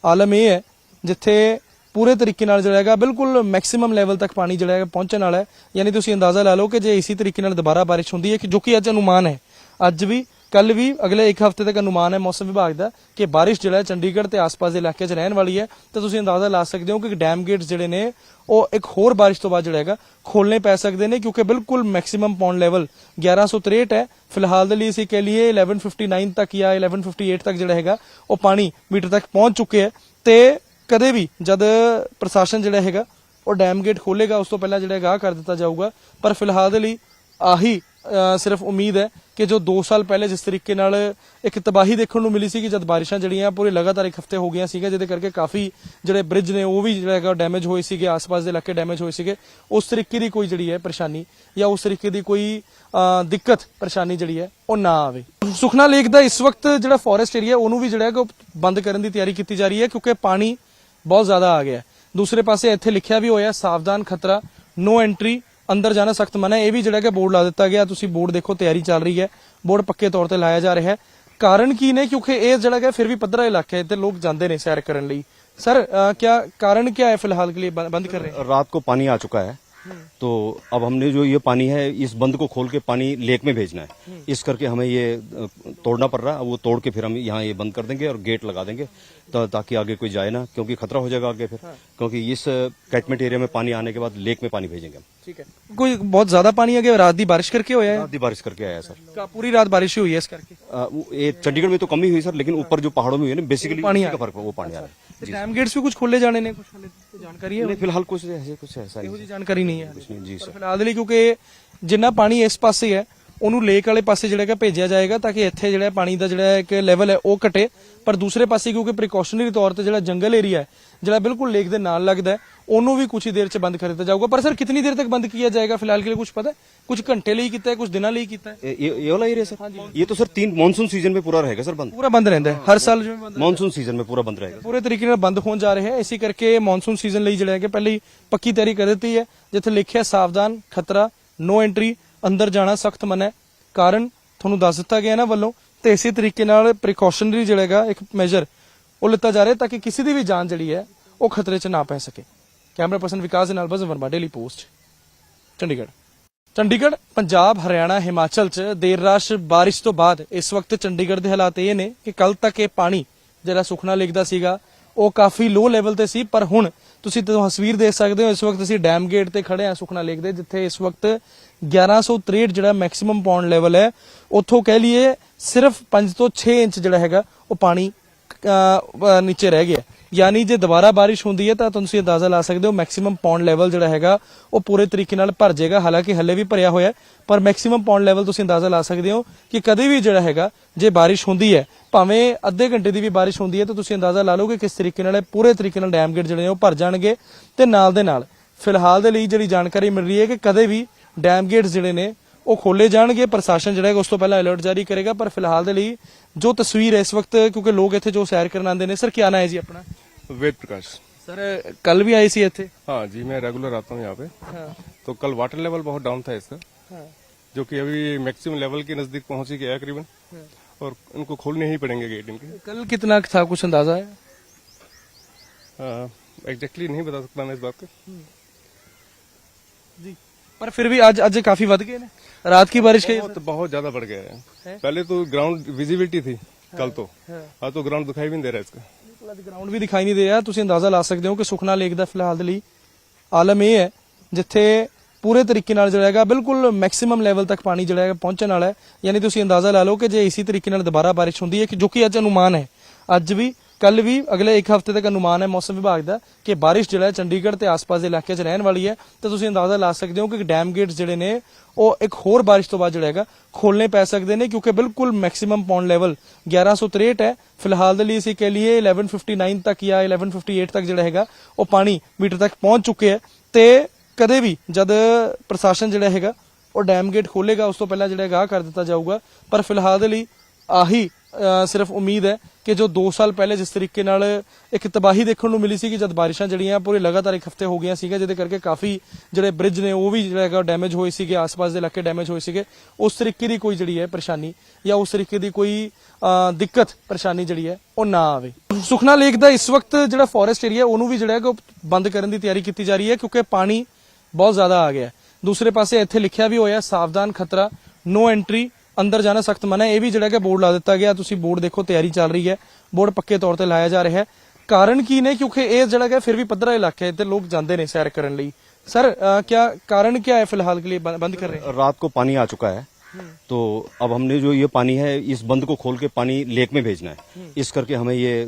ਆਲਮ ਇਹ ਹੈ ਜਿੱਥੇ ਪੂਰੇ ਤਰੀਕੇ ਨਾਲ ਜਿਹੜਾ ਹੈਗਾ ਬਿਲਕੁਲ ਮੈਕਸਿਮਮ ਲੈਵਲ ਤੱਕ ਪਾਣੀ ਜਿਹੜਾ ਹੈਗਾ ਪਹੁੰਚਣ ਵਾਲਾ ਹੈ ਯਾਨੀ ਤੁਸੀਂ ਅੰਦਾਜ਼ਾ ਲਾ ਲਓ ਕਿ ਜੇ ਇਸੇ ਤਰੀਕੇ ਨਾਲ ਦੁਬਾਰਾ ਬਾਰਿਸ਼ ਹੁੰਦੀ ਹੈ ਕਿ ਜੋ ਕਿ ਅੱਜ ਅਨੁਮਾਨ ਹੈ ਅੱਜ ਵੀ ਕੱਲ ਵੀ ਅਗਲੇ ਇੱਕ ਹਫ਼ਤੇ ਤੱਕ ਅਨੁਮਾਨ ਹੈ ਮੌਸਮ ਵਿਭਾਗ ਦਾ ਕਿ ਬਾਰਿਸ਼ ਜਿਹੜਾ ਚੰਡੀਗੜ੍ਹ ਤੇ ਆਸ-ਪਾਸ ਦੇ ਇਲਾਕੇ 'ਚ ਰਹਿਣ ਵਾਲੀ ਹੈ। ਤਾਂ ਤੁਸੀਂ ਅੰਦਾਜ਼ਾ ਲਾ ਸਕਦੇ ਹੋ ਕਿ ਡੈਮ ਗੇਟਸ ਜਿਹੜੇ ਨੇ, ਉਹ ਇੱਕ ਹੋਰ ਬਾਰਿਸ਼ ਤੋਂ ਬਾਅਦ ਜਿਹੜਾ ਹੈਗਾ ਖੋਲਨੇ ਪੈ ਸਕਦੇ ਨੇ ਕਿਉਂਕਿ ਬਿਲਕੁਲ ਮੈਕਸਿਮਮ ਪੌਂਡ ਲੈਵਲ 1163 ਹੈ। ਫਿਲਹਾਲ ਦੇ ਲਈ ਅਸੀਂ ਕਹਿ ਲਈਏ 1159 ਤੱਕ ਜਾਂ 1158 ਤੱਕ ਜਿਹੜਾ ਹੈਗਾ ਉਹ ਪਾਣੀ ਮੀਟਰ ਤੱਕ ਪਹੁੰਚ ਚੁੱਕੇ ਹੈ। ਤੇ ਕਦੇ ਵੀ ਜਦ ਪ੍ਰਸ਼ਾਸਨ ਜਿਹੜਾ ਹੈਗਾ ਉਹ ਡੈਮ ਗੇਟ ਖੋਲੇਗਾ ਉਸ ਤੋਂ ਪਹਿਲਾਂ ਜਿਹੜਾ ਹੈਗਾ ਆਹ ਕਰ ਦਿੱਤਾ ਜਾਊਗਾ। ਪਰ ਫਿਲਹਾਲ ਦੇ ਲਈ ਆਹੀ ਸਿਰਫ ਉਮੀਦ ਹੈ ਕਿ ਜੋ 2 ਸਾਲ ਪਹਿਲੇ ਜਿਸ ਤਰੀਕੇ ਨਾਲ ਇੱਕ ਤਬਾਹੀ ਦੇਖਣ ਨੂੰ ਮਿਲੀ ਸੀ ਕਿ ਜਦ ਬਾਰਿਸ਼ਾਂ ਜਿਹੜੀਆਂ ਪੂਰੇ ਲਗਾਤਾਰ ਇੱਕ ਹਫ਼ਤੇ ਹੋ ਗਈਆਂ ਸੀਗਾ ਜਿਹਦੇ ਕਰਕੇ ਕਾਫੀ ਜਿਹੜੇ ਬ੍ਰਿਜ ਨੇ, ਉਹ ਵੀ ਜਿਹੜਾ ਹੈਗਾ ਡੈਮੇਜ ਹੋਏ ਸੀਗੇ, ਆਸ-ਪਾਸ ਦੇ ਇਲਾਕੇ ਡੈਮੇਜ ਹੋਏ ਸੀਗੇ। ਉਸ ਤਰੀਕੇ ਦੀ ਕੋਈ ਜਿਹੜੀ ਹੈ ਪਰੇਸ਼ਾਨੀ ਜਾਂ ਉਸ ਤਰੀਕੇ ਦੀ ਕੋਈ ਦਿੱਕਤ, ਪਰੇਸ਼ਾਨੀ ਜਿਹੜੀ ਹੈ, ਉਹ ਨਾ ਆਵੇ। ਸੁਖਨਾ ਲੇਕ ਦਾ ਇਸ ਵਕਤ ਜਿਹੜਾ ਫੋਰੈਸਟ ਏਰੀਆ ਉਹਨੂੰ ਵੀ ਜਿਹੜਾ ਹੈਗਾ ਉਹ ਬੰਦ ਕਰਨ ਦੀ ਤਿਆਰੀ ਕੀਤੀ ਜਾ ਰਹੀ ਹੈ, ਕਿਉਂਕਿ ਪਾਣੀ ਬਹੁਤ ਜ਼ਿਆਦਾ ਆ ਗਿਆ ਦੂਸਰੇ ਪਾਸੇ ਇੱਥੇ ਲਿਖਿਆ ਵੀ ਹੋਇਆ ਸਾਵਧਾਨ ਖਤਰਾ ਨੋ ਐਂਟਰੀ ਅੰਦਰ ਜਾਣਾ ਸਖਤ ਮਨਾ ਹੈ ਇਹ ਵੀ ਜਿਹੜਾ ਕਿ ਬੋਰਡ ਲਾ ਦਿੱਤਾ ਗਿਆ ਤੁਸੀਂ ਬੋਰਡ ਦੇਖੋ ਤਿਆਰੀ ਚੱਲ ਰਹੀ ਹੈ ਬੋਰਡ ਪੱਕੇ ਤੌਰ ਤੇ ਲਾਇਆ ਜਾ ਰਿਹਾ ਹੈ ਕਾਰਨ ਕੀ ਨੇ ਕਿਉਂਕਿ ਇਹ ਜਿਹੜਾ ਕਿ ਫਿਰ ਵੀ ਪੱਧਰਾ ਇਲਾਕਾ ਹੈ ਇੱਥੇ ਲੋਕ ਜਾਂਦੇ ਨੇ ਸੈਰ ਕਰਨ ਲਈ ਸਰ ਅ, क्या कारण क्या है फिलहाल के लिए बंद बंद कर रहे हैं रात को पानी आ चुका है तो अब हमने जो ये पानी है इस बंद को खोल के पानी लेक में भेजना है। इस करके हमें ये तोड़ना पड़ रहा है। वो तोड़ के फिर हम यहाँ ये बंद कर देंगे और गेट लगा देंगे तो ताकि आगे कोई जाए ना क्योंकि खतरा हो जाएगा आगे फिर। क्योंकि इस कैटमेंट एरिया में पानी आने के बाद लेक में पानी भेजेंगे हम। ठीक है। कोई बहुत ज़्यादा पानी आ गया रात दी बारिश करके होया है? रात दी बारिश करके आया सर। पूरी रात बारिश ही हुई है इस करके? चंडीगढ़ में तो कमी हुई सर लेकिन ऊपर जो पहाड़ों में हुई है ना बेसिकली पानी का फ़र्क वो पानी आ रहा है ਤੇ ਡੈਮ ਗੇਟਸ ਵੀ ਕੁਝ ਖੋਲੇ ਜਾਣੇ ਨੇ ਕੁਝ ਹਲੇ ਤੇ ਜਾਣਕਾਰੀ ਹੈ? ਨਹੀਂ ਫਿਲਹਾਲ ਕੁਝ ਐਸੇ ਕੁਝ ਐਸਾ ਜਾਣਕਾਰੀ ਨਹੀਂ ਹੈ। ਜੀ ਸਰ ਫਿਲਹਾਲ ਦੇ ਲਈ ਕਿਉਂਕਿ ਜਿੰਨਾ ਪਾਣੀ ਇਸ ਪਾਸੇ ਹੈ ਉਹਨੂੰ ਲੇਕ ਵਾਲੇ ਪਾਸੇ ਜਿਹੜਾ ਕਿ ਭੇਜਿਆ ਜਾਏਗਾ ਤਾਂ ਕਿ ਇੱਥੇ ਜਿਹੜਾ ਪਾਣੀ ਦਾ ਜਿਹੜਾ ਇੱਕ ਲੈਵਲ ਹੈ ਉਹ ਘਟੇ ਪਰ ਦੂਸਰੇ ਪਾਸੇ ਕਿਉਂਕਿ ਪ੍ਰੀਕਾਸ਼ਨਰੀ ਤੌਰ ਤੇ ਜਿਹੜਾ ਜੰਗਲ ਏਰੀਆ ਹੈ ਜਿਹੜਾ ਬਿਲਕੁਲ ਲੇਕ ਦੇ ਨਾਲ ਲੱਗਦਾ ਹੈ ਉਹਨੂੰ ਵੀ ਕੁਝ ਹੀ ਦੇਰ ਚ ਬੰਦ ਕਰ ਦਿੱਤਾ ਜਾਊਗਾ ਪਰ ਸਰ ਕਿੰਨੀ ਦੇਰ ਤੱਕ ਬੰਦ ਕੀਤਾ ਜਾਏਗਾ ਫਿਲਹਾਲ के लिए कुछ पता है कुछ घंटे ਲਈ ਕੀਤਾ ਹੈ ਕੁਝ ਦਿਨਾਂ ਲਈ ਕੀਤਾ ਹੈ ये ये- ये वाला एरिया सर ये तो सर तीन मानसून सीजन में पूरा रहेगा सर बंद ਪੂਰਾ ਬੰਦ ਰਹਿੰਦਾ ਹੈ ਹਰ ਸਾਲ ਜਿਵੇਂ ਬੰਦ मानसून सीजन में पूरा बंद रहेगा ਪੂਰੇ ਤਰੀਕੇ ਨਾਲ ਬੰਦ ਹੋਣ ਜਾ ਰਿਹਾ ਹੈ ਇਸੇ ਕਰਕੇ ਮੌਨਸੂਨ ਸੀਜ਼ਨ ਲਈ ਜਿਹੜਾ ਹੈ ਕਿ ਪਹਿਲੇ ਹੀ ਪੱਕੀ ਤਿਆਰੀ ਕਰ ਦਿੱਤੀ ਹੈ ਜਿੱਥੇ ਲਿਖਿਆ ਸਾਵਧਾਨ ਖਤਰਾ ਨੋ ਐਂਟਰੀ ਅੰਦਰ ਜਾਣਾ ਸਖਤ ਮਨਾ ਹੈ। ਕਾਰਨ ਤੁਹਾਨੂੰ ਦੱਸ ਦਿੱਤਾ ਗਿਆ ਇਹਨਾਂ ਵੱਲੋਂ ਤੇ ਇਸੇ ਤਰੀਕੇ ਨਾਲ ਪ੍ਰੀਕਾਸ਼ਨਰੀ ਜਿਹੜਾ ਇੱਕ ਮੈਜਰ ਉਹ ਲਿੱਤਾ ਜਾ ਰਿਹਾ ਤਾਂ ਕਿ ਕਿਸੇ ਦੀ ਵੀ ਜਾਨ ਜਿਹੜੀ ਹੈ ਉਹ ਖਤਰੇ 'ਚ ਨਾ ਪੈ ਸਕੇ। ਕੈਮਰਾ ਪਰਸਨ ਵਿਕਾਸ ਦੇ ਨਾਲ ਬਸ ਵਰਮਾ ਡੇਲੀ ਪੋਸਟ, ਚੰਡੀਗੜ੍ਹ। ਚੰਡੀਗੜ੍ਹ, ਪੰਜਾਬ, ਹਰਿਆਣਾ, ਹਿਮਾਚਲ ਚ ਦੇਰ ਰਾਸ਼ ਬਾਰਿਸ਼ ਤੋਂ ਬਾਅਦ ਇਸ ਵਕਤ ਚੰਡੀਗੜ੍ਹ ਦੇ ਹਾਲਾਤ ਇਹ ਨੇ ਕਿ ਕੱਲ ਤੱਕ ਇਹ ਪਾਣੀ ਜਿਹੜਾ ਸੁਖਨਾ ਲੇਕ ਦਾ ਸੀਗਾ, ਉਹ ਕਾਫੀ ਲੋ ਲੈਵਲ ਤੇ ਸੀ, ਪਰ ਹੁਣ ਤੁਸੀਂ ਤਸਵੀਰ ਦੇਖ ਸਕਦੇ ਹੋ, ਇਸ ਵਕਤ ਅਸੀਂ ਡੈਮ ਗੇਟ ਤੇ ਖੜੇ ਹਾਂ ਸੁਖਨਾ ਲੇਕ ਦੇ, ਜਿੱਥੇ ਇਸ ਵਕਤ 1163 ਜਿਹੜਾ ਮੈਕਸਿਮਮ ਪੌਂਡ ਲੈਵਲ ਹੈ, ਉੱਥੋਂ ਕਹਿ ਲਈਏ ਸਿਰਫ 5 ਤੋਂ 6 ਇੰਚ ਜਿਹੜਾ ਹੈਗਾ, ਉਹ ਪਾਣੀ ਨੀਚੇ ਰਹਿ ਗਿਆ। ਯਾਨੀ ਜੇ ਦੁਬਾਰਾ ਬਾਰਿਸ਼ ਹੁੰਦੀ ਹੈ ਤਾਂ ਤੁਸੀਂ ਅੰਦਾਜ਼ਾ ਲਾ ਸਕਦੇ ਹੋ ਮੈਕਸਿਮਮ ਪੌਂਡ ਲੈਵਲ ਜਿਹੜਾ ਹੈਗਾ, ਉਹ ਪੂਰੇ ਤਰੀਕੇ ਨਾਲ ਭਰ ਜਾਏਗਾ। ਹਾਲਾਂਕਿ ਹੱਲੇ ਵੀ ਭਰਿਆ ਹੋਇਆ ਪਰ ਮੈਕਸਿਮਮ ਪੌਂਡ ਲੈਵਲ ਤੁਸੀਂ ਅੰਦਾਜ਼ਾ ਲਾ ਸਕਦੇ ਹੋ ਕਿ ਕਦੇ ਵੀ ਜਿਹੜਾ ਹੈਗਾ, ਜੇ ਬਾਰਿਸ਼ ਹੁੰਦੀ ਹੈ, ਭਾਵੇਂ ਅੱਧੇ ਘੰਟੇ ਦੀ ਵੀ ਬਾਰਿਸ਼ ਹੁੰਦੀ ਹੈ, ਤਾਂ ਤੁਸੀਂ ਅੰਦਾਜ਼ਾ ਲਾ ਲਓ ਕਿ ਕਿਸ ਤਰੀਕੇ ਨਾਲ ਪੂਰੇ ਤਰੀਕੇ ਨਾਲ ਡੈਮ ਗੇਟ ਜਿਹੜੇ ਨੇ ਉਹ ਭਰ ਜਾਣਗੇ ਤੇ ਨਾਲ ਦੇ ਨਾਲ। ਫਿਲਹਾਲ ਦੇ ਲਈ ਜਿਹੜੀ ਜਾਣਕਾਰੀ ਮਿਲ ਰਹੀ ਹੈ ਕਿ ਕਦੇ ਵੀ ਡੈਮ ਗੇਟਸ ਜਿਹੜੇ ਨੇ ਉਹ ਖੋਲੇ ਜਾਣਗੇ ਪ੍ਰਸ਼ਾਸਨ ਜਿਹੜਾ ਹੈ ਉਸ ਤੋਂ ਪਹਿਲਾਂ ਅਲਰਟ ਜਾਰੀ ਕਰੇਗਾ ਪਰ ਫਿਲਹਾਲ ਦੇ ਲਈ ਜੋ ਤਸਵੀਰ ਹੈ ਇਸ ਵਕਤ ਕਿਉਂਕਿ ਲੋਕ ਇੱਥੇ ਜੋ ਸੈਰ ਕਰਨ ਆਉਂਦੇ ਨੇ ਸਰ ਕੀ ਨਾਂ ਹੈ ਜੀ ਆਪਣਾ वेद प्रकाश ਸਰ ਕੱਲ ਵੀ ਆਏ ਸੀ ਇੱਥੇ हाँ जी मैं रेगुलर आता हूँ यहाँ पे ਹਾਂ तो कल वाटर लेवल बहुत डाउन था इसका ਹਾਂ जो कि अभी मैक्सिमम लेवल के नजदीक पहुंच ही गया है करीबन और इनको खोलने ही पड़ेंगे गेट इनके कल कितना था कुछ अंदाजा है एग्जैक्टली नहीं बता सकता मैं इस बात का जी पर फिर भी आज आज काफी ਵੱਧ ਗਏ ਨੇ ਰਾਤ की बारिश के बहुत बहुत ज्यादा बढ़ गया है पहले तो ग्राउंड विजिबिलिटी थी कल तो आज तो ग्राउंड दिखाई भी नहीं दे रहा इसका ਗਰਾਊਂਡ ਵੀ ਦਿਖਾਈ ਨਹੀਂ ਦੇ ਰਿਹਾ ਤੁਸੀਂ ਅੰਦਾਜ਼ਾ ਲਾ ਸਕਦੇ ਹੋ ਕਿ ਸੁਖਨਾ ਲੇਕ ਦਾ ਫਿਲਹਾਲ ਦੇ ਲਈ ਆਲਮ ਇਹ ਹੈ ਜਿੱਥੇ ਪੂਰੇ ਤਰੀਕੇ ਨਾਲ ਜਿਹੜਾ ਹੈਗਾ ਬਿਲਕੁਲ ਮੈਕਸਿਮਮ ਲੈਵਲ ਤੱਕ ਪਾਣੀ ਜਿਹੜਾ ਹੈਗਾ ਪਹੁੰਚਣ ਵਾਲਾ ਹੈ ਯਾਨੀ ਤੁਸੀਂ ਅੰਦਾਜ਼ਾ ਲਾ ਲਓ ਕਿ ਜੇ ਇਸੇ ਤਰੀਕੇ ਨਾਲ ਦੁਬਾਰਾ ਬਾਰਿਸ਼ ਹੁੰਦੀ ਹੈ ਕਿ ਜੋ ਕਿ ਅੱਜ ਅਨੁਮਾਨ ਹੈ ਅੱਜ ਵੀ ਕੱਲ ਵੀ ਅਗਲੇ ਇੱਕ ਹਫ਼ਤੇ ਤੱਕ ਅਨੁਮਾਨ ਹੈ ਮੌਸਮ ਵਿਭਾਗ ਦਾ ਕਿ ਬਾਰਿਸ਼ ਜਿਹੜਾ ਚੰਡੀਗੜ੍ਹ ਤੇ ਆਸ-ਪਾਸ ਦੇ ਇਲਾਕਿਆਂ 'ਚ ਰਹਿਣ ਵਾਲੀ ਹੈ। ਤਾਂ ਤੁਸੀਂ ਅੰਦਾਜ਼ਾ ਲਾ ਸਕਦੇ ਹੋ ਕਿ ਡੈਮ ਗੇਟਸ ਜਿਹੜੇ ਨੇ, ਉਹ ਇੱਕ ਹੋਰ ਬਾਰਿਸ਼ ਤੋਂ ਬਾਅਦ ਜਿਹੜਾ ਹੈਗਾ ਖੋਲਨੇ ਪੈ ਸਕਦੇ ਨੇ ਕਿਉਂਕਿ ਬਿਲਕੁਲ ਮੈਕਸਿਮਮ ਪੌਂਡ ਲੈਵਲ 1163 ਹੈ। ਫਿਲਹਾਲ ਦੇ ਲਈ ਅਸੀਂ ਕਹਿ ਲਈਏ 1159 ਤੱਕ ਜਾਂ 1158 ਤੱਕ ਜਿਹੜਾ ਹੈਗਾ, ਉਹ ਪਾਣੀ ਮੀਟਰ ਤੱਕ ਪਹੁੰਚ ਚੁੱਕੇ ਹੈ। ਤੇ ਕਦੇ ਵੀ ਜਦ ਪ੍ਰਸ਼ਾਸਨ ਜਿਹੜਾ ਹੈਗਾ, ਉਹ ਡੈਮ ਗੇਟ ਖੋਲੇਗਾ ਉਸ ਤੋਂ ਪਹਿਲਾਂ ਜਿਹੜਾ ਹੈਗਾ ਕਰ ਦਿੱਤਾ ਜਾਊਗਾ। ਪਰ ਫਿਲਹਾਲ ਦੇ ਲਈ ਆਹੀ ਸਿਰਫ ਉਮੀਦ ਹੈ ਕਿ ਜੋ 2 ਸਾਲ ਪਹਿਲੇ ਜਿਸ ਤਰੀਕੇ ਨਾਲ ਇੱਕ ਤਬਾਹੀ ਦੇਖਣ ਨੂੰ ਮਿਲੀ ਸੀ ਕਿ ਜਦ ਬਾਰਿਸ਼ਾਂ ਜਿਹੜੀਆਂ ਪੂਰੇ ਲਗਾਤਾਰ ਇੱਕ ਹਫ਼ਤੇ ਹੋ ਗਈਆਂ ਸੀਗਾ ਜਿਹਦੇ ਕਰਕੇ ਕਾਫੀ ਜਿਹੜੇ ਬ੍ਰਿਜ ਨੇ, ਉਹ ਵੀ ਜਿਹੜਾ ਹੈਗਾ ਡੈਮੇਜ ਹੋਏ ਸੀਗੇ, ਆਸ-ਪਾਸ ਦੇ ਇਲਾਕੇ ਡੈਮੇਜ ਹੋਏ ਸੀਗੇ, ਉਸ ਤਰੀਕੇ ਦੀ ਕੋਈ ਜਿਹੜੀ ਹੈ ਪਰੇਸ਼ਾਨੀ ਜਾਂ ਉਸ ਤਰੀਕੇ ਦੀ ਕੋਈ ਦਿੱਕਤ, ਪਰੇਸ਼ਾਨੀ ਜਿਹੜੀ ਹੈ, ਉਹ ਨਾ ਆਵੇ। ਸੁਖਨਾ ਲੇਕ ਦਾ ਇਸ ਵਕਤ ਜਿਹੜਾ ਫੋਰੈਸਟ ਏਰੀਆ ਉਹਨੂੰ ਵੀ ਜਿਹੜਾ ਹੈਗਾ ਉਹ ਬੰਦ ਕਰਨ ਦੀ ਤਿਆਰੀ ਕੀਤੀ ਜਾ ਰਹੀ ਹੈ, ਕਿਉਂਕਿ ਪਾਣੀ ਬਹੁਤ ਜ਼ਿਆਦਾ ਆ ਗਿਆ ਦੂਸਰੇ ਪਾਸੇ ਇੱਥੇ ਲਿਖਿਆ ਵੀ ਹੋਇਆ ਸਾਵਧਾਨ ਖਤਰਾ ਨੋ ਐਂਟਰੀ ਅੰਦਰ ਜਾਣਾ ਸਖਤ ਮਨਾ ਹੈ ਇਹ ਵੀ ਜਿਹੜਾ ਕਿ ਬੋਰਡ ਲਾ ਦਿੱਤਾ ਗਿਆ ਤੁਸੀਂ ਬੋਰਡ ਦੇਖੋ ਤਿਆਰੀ ਚੱਲ ਰਹੀ ਹੈ ਬੋਰਡ ਪੱਕੇ ਤੌਰ ਤੇ ਲਾਇਆ ਜਾ ਰਿਹਾ ਹੈ ਕਾਰਨ ਕੀ ਨੇ ਕਿਉਂਕਿ ਇਹ ਜਿਹੜਾ ਕਿ ਫਿਰ ਵੀ ਪੱਧਰਾ ਇਲਾਕਾ ਹੈ ਤੇ ਲੋਕ ਜਾਂਦੇ ਨੇ ਸੈਰ ਕਰਨ ਲਈ ਸਰ क्या कारण क्या है फिलहाल के लिए बंद बंद कर रहे हैं रात को पानी आ चुका है तो अब हमने जो ये पानी है इस बंद को खोल के पानी लेक में भेजना है। इस करके हमें ये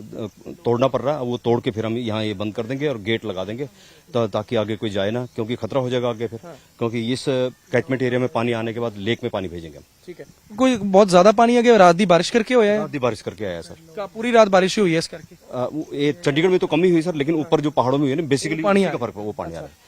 तोड़ना पड़ रहा है। वो तोड़ के फिर हम यहाँ ये बंद कर देंगे और गेट लगा देंगे तो ताकि आगे कोई जाए ना क्योंकि खतरा हो जाएगा आगे फिर। क्योंकि इस कैटमेंट एरिया में पानी आने के बाद लेक में पानी भेजेंगे हम। ठीक है। कोई बहुत ज़्यादा पानी आ गया रात दी बारिश करके होया है? रात दी बारिश करके आया सर। पूरी रात बारिश ही हुई है इस करके? चंडीगढ़ में तो कमी हुई सर लेकिन ऊपर जो पहाड़ों में हुई है ना बेसिकली पानी का फ़र्क है, वो पानी आ रहा है।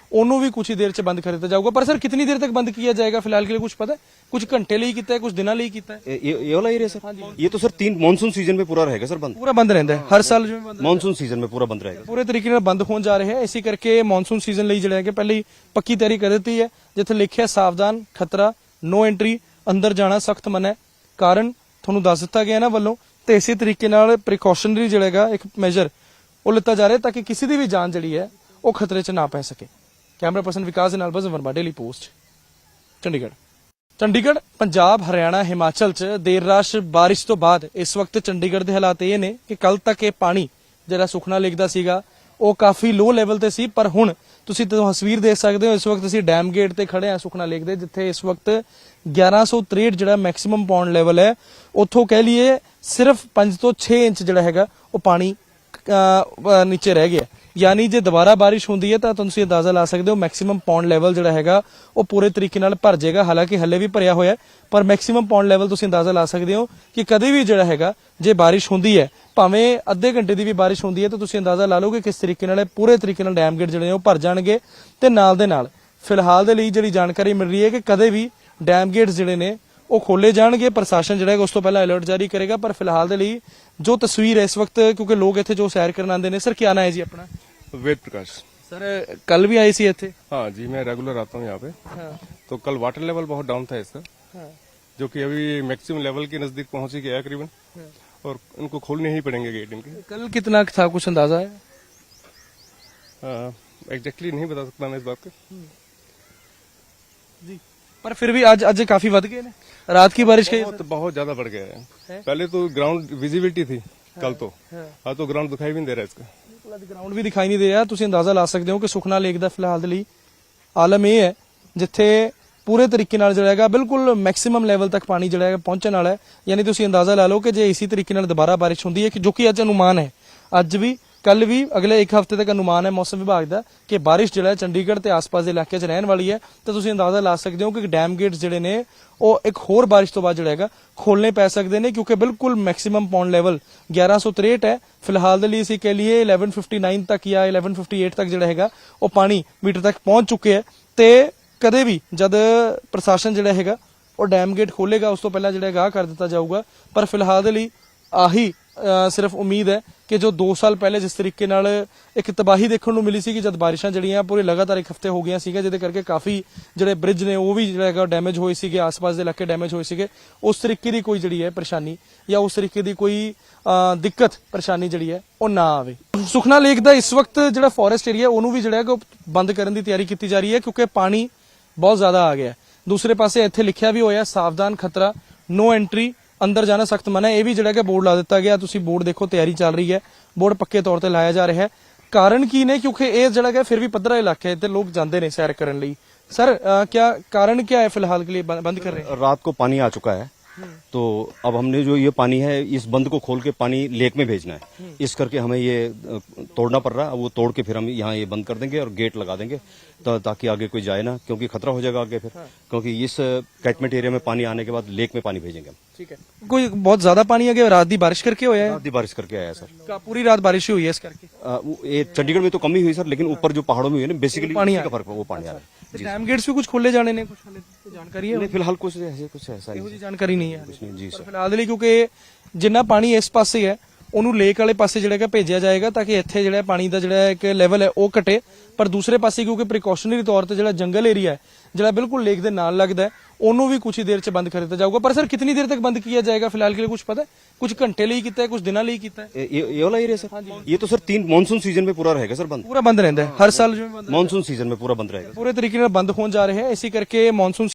ਉਹਨੂੰ ਵੀ ਕੁਝ ਹੀ ਦੇਰ ਚ ਬੰਦ ਕਰ ਦਿੱਤਾ ਜਾਊਗਾ ਪਰ ਸਰ ਕਿੰਨੀ ਦੇਰ ਤੱਕ ਬੰਦ ਕੀਤਾ ਜਾਏਗਾ ਫਿਲਹਾਲ के लिए कुछ पता है कुछ घंटे ਲਈ ਕੀਤਾ ਹੈ ਕੁਝ ਦਿਨਾਂ ਲਈ ਕੀਤਾ ਹੈ ये ये ये वाला एरिया सर ये तो सर तीन मानसून सीजन में पूरा रहेगा सर बंद ਪੂਰਾ ਬੰਦ ਰਹਿੰਦਾ ਹੈ ਹਰ ਸਾਲ ਜਿਵੇਂ ਬੰਦ मानसून सीजन में पूरा बंद रहेगा ਪੂਰੇ ਤਰੀਕੇ ਨਾਲ ਬੰਦ ਹੋਣ ਜਾ ਰਿਹਾ ਹੈ ਇਸੇ ਕਰਕੇ ਮੌਨਸੂਨ ਸੀਜ਼ਨ ਲਈ ਜਿਹੜਾ ਹੈ ਕਿ ਪਹਿਲੇ ਹੀ ਪੱਕੀ ਤਿਆਰੀ ਕਰ ਦਿੱਤੀ ਹੈ ਜਿੱਥੇ ਲਿਖਿਆ ਸਾਵਧਾਨ ਖਤਰਾ ਨੋ ਐਂਟਰੀ ਅੰਦਰ ਜਾਣਾ ਸਖਤ ਮਨਾ ਹੈ ਕਾਰਨ ਤੁਹਾਨੂੰ ਦੱਸ ਦਿੱਤਾ ਗਿਆ ਇਹਨਾਂ ਵੱਲੋਂ ਤੇ ਇਸੇ ਤਰੀਕੇ ਨਾਲ ਪ੍ਰੀਕਾਸ਼ਨਰੀ ਜਿਹੜਾ ਹੈਗਾ ਇੱਕ ਮੈਜਰ ਉਹ ਲਿੱਤਾ ਜਾ ਰਿਹਾ ਤਾਂ ਕਿ ਕਿਸੇ ਦੀ ਵੀ ਜਾਨ ਜਿਹੜੀ ਹੈ ਉਹ ਖਤਰੇ 'ਚ ਨਾ ਪੈ ਸਕੇ ਕੈਮਰਾ ਪਰਸਨ ਵਿਕਾਸ ਦੇ ਨਾਲ ਬਸ ਵਰਮਾ ਡੇਲੀ ਪੋਸਟ, ਚੰਡੀਗੜ੍ਹ। ਚੰਡੀਗੜ੍ਹ, ਪੰਜਾਬ, ਹਰਿਆਣਾ, ਹਿਮਾਚਲ ਚ ਦੇਰ ਰਾਸ਼ ਬਾਰਿਸ਼ ਤੋਂ ਬਾਅਦ ਇਸ ਵਕਤ ਚੰਡੀਗੜ੍ਹ ਦੇ ਹਾਲਾਤ ਇਹ ਨੇ ਕਿ ਕੱਲ ਤੱਕ ਇਹ ਪਾਣੀ ਜਿਹੜਾ ਸੁਖਨਾ ਲੇਕ ਦਾ ਸੀਗਾ, ਉਹ ਕਾਫੀ ਲੋ ਲੈਵਲ ਤੇ ਸੀ, ਪਰ ਹੁਣ ਤੁਸੀਂ ਤਸਵੀਰ ਦੇਖ ਸਕਦੇ ਹੋ, ਇਸ ਵਕਤ ਅਸੀਂ ਡੈਮ ਗੇਟ ਤੇ ਖੜੇ ਹਾਂ ਸੁਖਨਾ ਲੇਕ ਦੇ, ਜਿੱਥੇ ਇਸ ਵਕਤ 1163 ਜਿਹੜਾ ਮੈਕਸਿਮਮ ਪੌਂਡ ਲੈਵਲ ਹੈ, ਉੱਥੋਂ ਕਹਿ ਲਈਏ ਸਿਰਫ 5 ਤੋਂ 6 ਇੰਚ ਜਿਹੜਾ ਹੈਗਾ, ਉਹ ਪਾਣੀ ਨੀਚੇ ਰਹਿ ਗਿਆ। ਯਾਨੀ ਜੇ ਦੁਬਾਰਾ ਬਾਰਿਸ਼ ਹੁੰਦੀ ਹੈ ਤਾਂ ਤੁਸੀਂ ਅੰਦਾਜ਼ਾ ਲਾ ਸਕਦੇ ਹੋ ਮੈਕਸਿਮਮ ਪੌਂਡ ਲੈਵਲ ਜਿਹੜਾ ਹੈਗਾ, ਉਹ ਪੂਰੇ ਤਰੀਕੇ ਨਾਲ ਭਰ ਜਾਏਗਾ। ਹਾਲਾਂਕਿ ਹੱਲੇ ਵੀ ਭਰਿਆ ਹੋਇਆ ਪਰ ਮੈਕਸਿਮਮ ਪੌਂਡ ਲੈਵਲ ਤੁਸੀਂ ਅੰਦਾਜ਼ਾ ਲਾ ਸਕਦੇ ਹੋ ਕਿ ਕਦੇ ਵੀ ਜਿਹੜਾ ਹੈਗਾ, ਜੇ ਬਾਰਿਸ਼ ਹੁੰਦੀ ਹੈ, ਭਾਵੇਂ ਅੱਧੇ ਘੰਟੇ ਦੀ ਵੀ ਬਾਰਿਸ਼ ਹੁੰਦੀ ਹੈ, ਤਾਂ ਤੁਸੀਂ ਅੰਦਾਜ਼ਾ ਲਾ ਲਓ ਕਿ ਕਿਸ ਤਰੀਕੇ ਨਾਲ ਪੂਰੇ ਤਰੀਕੇ ਨਾਲ ਡੈਮ ਗੇਟ ਜਿਹੜੇ ਨੇ ਉਹ ਭਰ ਜਾਣਗੇ ਤੇ ਨਾਲ ਦੇ ਨਾਲ ਫਿਲਹਾਲ ਦੇ ਲਈ ਜਿਹੜੀ ਜਾਣਕਾਰੀ ਮਿਲ ਰਹੀ ਹੈ ਕਿ ਕਦੇ ਵੀ ਡੈਮ ਗੇਟਸ ਜਿਹੜੇ ਨੇ ਉਹ ਖੋਲੇ ਜਾਣਗੇ ਪ੍ਰਸ਼ਾਸਨ ਜਿਹੜਾ ਹੈਗਾ ਉਸ ਤੋਂ ਪਹਿਲਾਂ ਅਲਰਟ ਜਾਰੀ ਕਰੇਗਾ ਪਰ ਫਿਲਹਾਲ ਦੇ ਲਈ ਜੋ ਤਸਵੀਰ ਹੈ ਇਸ ਵਕਤ ਕਿਉਂਕਿ ਲੋਕ ਇੱਥੇ ਜੋ ਸੈਰ ਕਰਨ ਆਉਂਦੇ ਨੇ ਸਰ ਕੀ ਨਾਂ ਹੈ ਜੀ ਆਪਣਾ वेद प्रकाश ਸਰ ਕੱਲ ਵੀ ਆਏ ਸੀ ਇੱਥੇ हाँ जी मैं रेगुलर आता हूँ यहाँ पे ਹਾਂ तो कल वाटर लेवल बहुत डाउन था इसका ਹਾਂ जो कि अभी मैक्सिमम लेवल के नजदीक पहुंच ही गया है करीबन और इनको खोलने ही पड़ेंगे गेट इनके कल कितना था कुछ अंदाजा है एग्जैक्टली नहीं बता सकता मैं इस बात का जी पर फिर भी आज आज काफी ਵੱਧ ਗਏ ਨੇ ਰਾਤ की बारिश के बहुत बहुत ज्यादा बढ़ गया है पहले तो ग्राउंड विजिबिलिटी थी कल तो आज तो ग्राउंड दिखाई भी नहीं दे रहा इसका ਗਰਾਊਂਡ ਵੀ ਦਿਖਾਈ ਨਹੀਂ ਦੇ ਰਿਹਾ ਤੁਸੀਂ ਅੰਦਾਜ਼ਾ ਲਾ ਸਕਦੇ ਹੋ ਕਿ ਸੁਖਨਾ ਲੇਕ ਦਾ ਫਿਲਹਾਲ ਦੇ ਲਈ ਆਲਮ ਇਹ ਹੈ ਜਿੱਥੇ ਪੂਰੇ ਤਰੀਕੇ ਨਾਲ ਜਿਹੜਾ ਹੈਗਾ ਬਿਲਕੁਲ ਮੈਕਸਿਮਮ ਲੈਵਲ ਤੱਕ ਪਾਣੀ ਜਿਹੜਾ ਹੈਗਾ ਪਹੁੰਚਣ ਵਾਲਾ ਹੈ ਯਾਨੀ ਤੁਸੀਂ ਅੰਦਾਜ਼ਾ ਲਾ ਲਓ ਕਿ ਜੇ ਇਸੇ ਤਰੀਕੇ ਨਾਲ ਦੁਬਾਰਾ ਬਾਰਿਸ਼ ਹੁੰਦੀ ਹੈ ਕਿ ਜੋ ਕਿ ਅੱਜ ਅਨੁਮਾਨ ਹੈ ਅੱਜ ਵੀ ਕੱਲ ਵੀ ਅਗਲੇ ਇੱਕ ਹਫ਼ਤੇ ਤੱਕ ਅਨੁਮਾਨ ਹੈ ਮੌਸਮ ਵਿਭਾਗ ਦਾ ਕਿ ਬਾਰਿਸ਼ ਜਿਹੜਾ ਚੰਡੀਗੜ੍ਹ ਤੇ ਆਸ-ਪਾਸ ਦੇ ਇਲਾਕਿਆਂ 'ਚ ਰਹਿਣ ਵਾਲੀ ਹੈ। ਤਾਂ ਤੁਸੀਂ ਅੰਦਾਜ਼ਾ ਲਾ ਸਕਦੇ ਹੋ ਕਿ ਡੈਮ ਗੇਟਸ ਜਿਹੜੇ ਨੇ, ਉਹ ਇੱਕ ਹੋਰ ਬਾਰਿਸ਼ ਤੋਂ ਬਾਅਦ ਜਿਹੜਾ ਹੈਗਾ ਖੋਲਨੇ ਪੈ ਸਕਦੇ ਨੇ ਕਿਉਂਕਿ ਬਿਲਕੁਲ ਮੈਕਸਿਮਮ ਪੌਂਡ ਲੈਵਲ 1163 ਹੈ। ਫਿਲਹਾਲ ਦੇ ਲਈ ਅਸੀਂ ਕਹਿ ਲਈਏ 1159 ਤੱਕ ਜਾਂ 1158 ਤੱਕ ਜਿਹੜਾ ਹੈਗਾ, ਉਹ ਪਾਣੀ ਮੀਟਰ ਤੱਕ ਪਹੁੰਚ ਚੁੱਕੇ ਹੈ। ਤੇ ਕਦੇ ਵੀ ਜਦ ਪ੍ਰਸ਼ਾਸਨ ਜਿਹੜਾ ਹੈਗਾ, ਉਹ ਡੈਮ ਗੇਟ ਖੋਲੇਗਾ ਉਸ ਤੋਂ ਪਹਿਲਾਂ ਜਿਹੜਾ ਹੈਗਾ ਕਰ ਦਿੱਤਾ ਜਾਊਗਾ। ਪਰ ਫਿਲਹਾਲ ਦੇ ਲਈ ਆਹੀ ਸਿਰਫ ਉਮੀਦ ਹੈ ਕਿ ਜੋ 2 ਸਾਲ ਪਹਿਲੇ ਜਿਸ ਤਰੀਕੇ ਨਾਲ ਇੱਕ ਤਬਾਹੀ ਦੇਖਣ ਨੂੰ ਮਿਲੀ ਸੀ ਕਿ ਜਦ ਬਾਰਿਸ਼ਾਂ ਜਿਹੜੀਆਂ ਪੂਰੇ ਲਗਾਤਾਰ ਇੱਕ ਹਫ਼ਤੇ ਹੋ ਗਈਆਂ ਸੀਗਾ ਜਿਹਦੇ ਕਰਕੇ ਕਾਫੀ ਜਿਹੜੇ ਬ੍ਰਿਜ ਨੇ, ਉਹ ਵੀ ਜਿਹੜਾ ਹੈਗਾ ਡੈਮੇਜ ਹੋਏ ਸੀਗੇ, ਆਸ-ਪਾਸ ਦੇ ਇਲਾਕੇ ਡੈਮੇਜ ਹੋਏ ਸੀਗੇ। ਉਸ ਤਰੀਕੇ ਦੀ ਕੋਈ ਜਿਹੜੀ ਹੈ ਪਰੇਸ਼ਾਨੀ ਜਾਂ ਉਸ ਤਰੀਕੇ ਦੀ ਕੋਈ ਦਿੱਕਤ, ਪਰੇਸ਼ਾਨੀ ਜਿਹੜੀ ਹੈ, ਉਹ ਨਾ ਆਵੇ। ਸੁਖਨਾ ਲੇਕ ਦਾ ਇਸ ਵਕਤ ਜਿਹੜਾ ਫੋਰੈਸਟ ਏਰੀਆ ਉਹਨੂੰ ਵੀ ਜਿਹੜਾ ਹੈਗਾ ਉਹ ਬੰਦ ਕਰਨ ਦੀ ਤਿਆਰੀ ਕੀਤੀ ਜਾ ਰਹੀ ਹੈ, ਕਿਉਂਕਿ ਪਾਣੀ ਬਹੁਤ ਜ਼ਿਆਦਾ ਆ ਗਿਆ ਦੂਸਰੇ ਪਾਸੇ ਇੱਥੇ ਲਿਖਿਆ ਵੀ ਹੋਇਆ ਸਾਵਧਾਨ ਖਤਰਾ ਨੋ ਐਂਟਰੀ ਅੰਦਰ ਜਾਣਾ ਸਖਤ ਮਨਾ ਹੈ ਇਹ ਵੀ ਜਿਹੜਾ ਕਿ ਬੋਰਡ ਲਾ ਦਿੱਤਾ ਗਿਆ ਤੁਸੀਂ ਬੋਰਡ ਦੇਖੋ ਤਿਆਰੀ ਚੱਲ ਰਹੀ ਹੈ ਬੋਰਡ ਪੱਕੇ ਤੌਰ ਤੇ ਲਾਇਆ ਜਾ ਰਿਹਾ ਹੈ ਕਾਰਨ ਕੀ ਨੇ ਕਿਉਂਕਿ ਇਹ ਜਿਹੜਾ ਕਿ ਫਿਰ ਵੀ ਪੱਧਰਾ ਇਲਾਕਾ ਹੈ ਤੇ ਲੋਕ ਜਾਂਦੇ ਨੇ ਸੈਰ ਕਰਨ ਲਈ ਸਰ क्या कारण क्या है फिलहाल के लिए बंद बंद कर रहे हैं रात को पानी आ चुका है तो अब हमने जो ये पानी है इस बंद को खोल के पानी लेक में भेजना है। इस करके हमें ये तोड़ना पड़ रहा है। वो तोड़ के फिर हम यहाँ ये बंद कर देंगे और गेट लगा देंगे तो ताकि आगे कोई जाए ना क्योंकि खतरा हो जाएगा आगे फिर। क्योंकि इस कैटमेंट एरिया में पानी आने के बाद लेक में पानी भेजेंगे हम। ठीक है। कोई बहुत ज़्यादा पानी आ गया रात बारिश करके होया है? रात बारिश करके आया सर। पूरी रात बारिश ही हुई है इस करके? चंडीगढ़ में तो कम ही हुई सर लेकिन ऊपर जो पहाड़ों में हुई है ना बेसिकली पानी का फ़र्क है, वो पानी आ रहा है। ਡੈਮ ਗੇਟਸ ਵੀ ਕੁਝ ਖੋਲੇ ਜਾਣੇ ਨੇ? ਕੁਝ ਹਲੇ ਤੇ ਜਾਣਕਾਰੀ ਹੈ? ਨਹੀਂ ਫਿਲਹਾਲ ਕੁਝ ਐਸੇ ਕੁਝ ਐਸਾ ਇਹੋ ਜਾਣਕਾਰੀ ਨਹੀਂ ਹੈ ਜੀ ਸਰ ਫਿਲਹਾਲ ਦੇ ਲਈ ਕਿਉਂਕਿ ਜਿੰਨਾ ਪਾਣੀ ਇਸ ਪਾਸੇ ਹੈ ਉਹਨੂੰ ਲੇਕ ਵਾਲੇ ਪਾਸੇ ਜਿਹੜਾ ਕਿ ਭੇਜਿਆ ਜਾਏਗਾ ਤਾਂ ਕਿ ਇੱਥੇ ਜਿਹੜਾ ਪਾਣੀ ਦਾ ਜਿਹੜਾ ਇੱਕ ਲੈਵਲ ਹੈ ਉਹ ਘਟੇ ਪਰ ਦੂਸਰੇ ਪਾਸੇ ਕਿਉਂਕਿ ਪ੍ਰੀਕਾਸ਼ਨਰੀ ਤੌਰ ਤੇ ਜਿਹੜਾ ਜੰਗਲ ਏਰੀਆ ਹੈ ਜਿਹੜਾ ਬਿਲਕੁਲ ਲੇਕ ਦੇ ਨਾਲ ਲੱਗਦਾ ਹੈ ਉਹਨੂੰ ਵੀ ਕੁਝ ਹੀ ਦੇਰ ਚ ਬੰਦ ਕਰ ਦਿੱਤਾ ਜਾਊਗਾ ਪਰ ਸਰ ਕਿੰਨੀ ਦੇਰ ਤੱਕ ਬੰਦ ਕੀਤਾ ਜਾਏਗਾ ਫਿਲਹਾਲ के लिए कुछ पता है कुछ घंटे लिए ਕੀਤਾ ਹੈ ਕੁਝ ਦਿਨਾਂ ਲਈ ਕੀਤਾ ਹੈ ये ये ये वाला एरिया सर ये तो सर तीन मानसून सीजन में पूरा रहेगा सर बंद ਪੂਰਾ ਬੰਦ ਰਹਿੰਦਾ ਹੈ ਹਰ ਸਾਲ ਜਿਵੇਂ ਬੰਦ मानसून सीजन में पूरा बंद रहेगा ਪੂਰੇ ਤਰੀਕੇ ਨਾਲ ਬੰਦ ਹੋਣ ਜਾ ਰਿਹਾ ਹੈ ਇਸੇ ਕਰਕੇ ਮੌਨਸੂਨ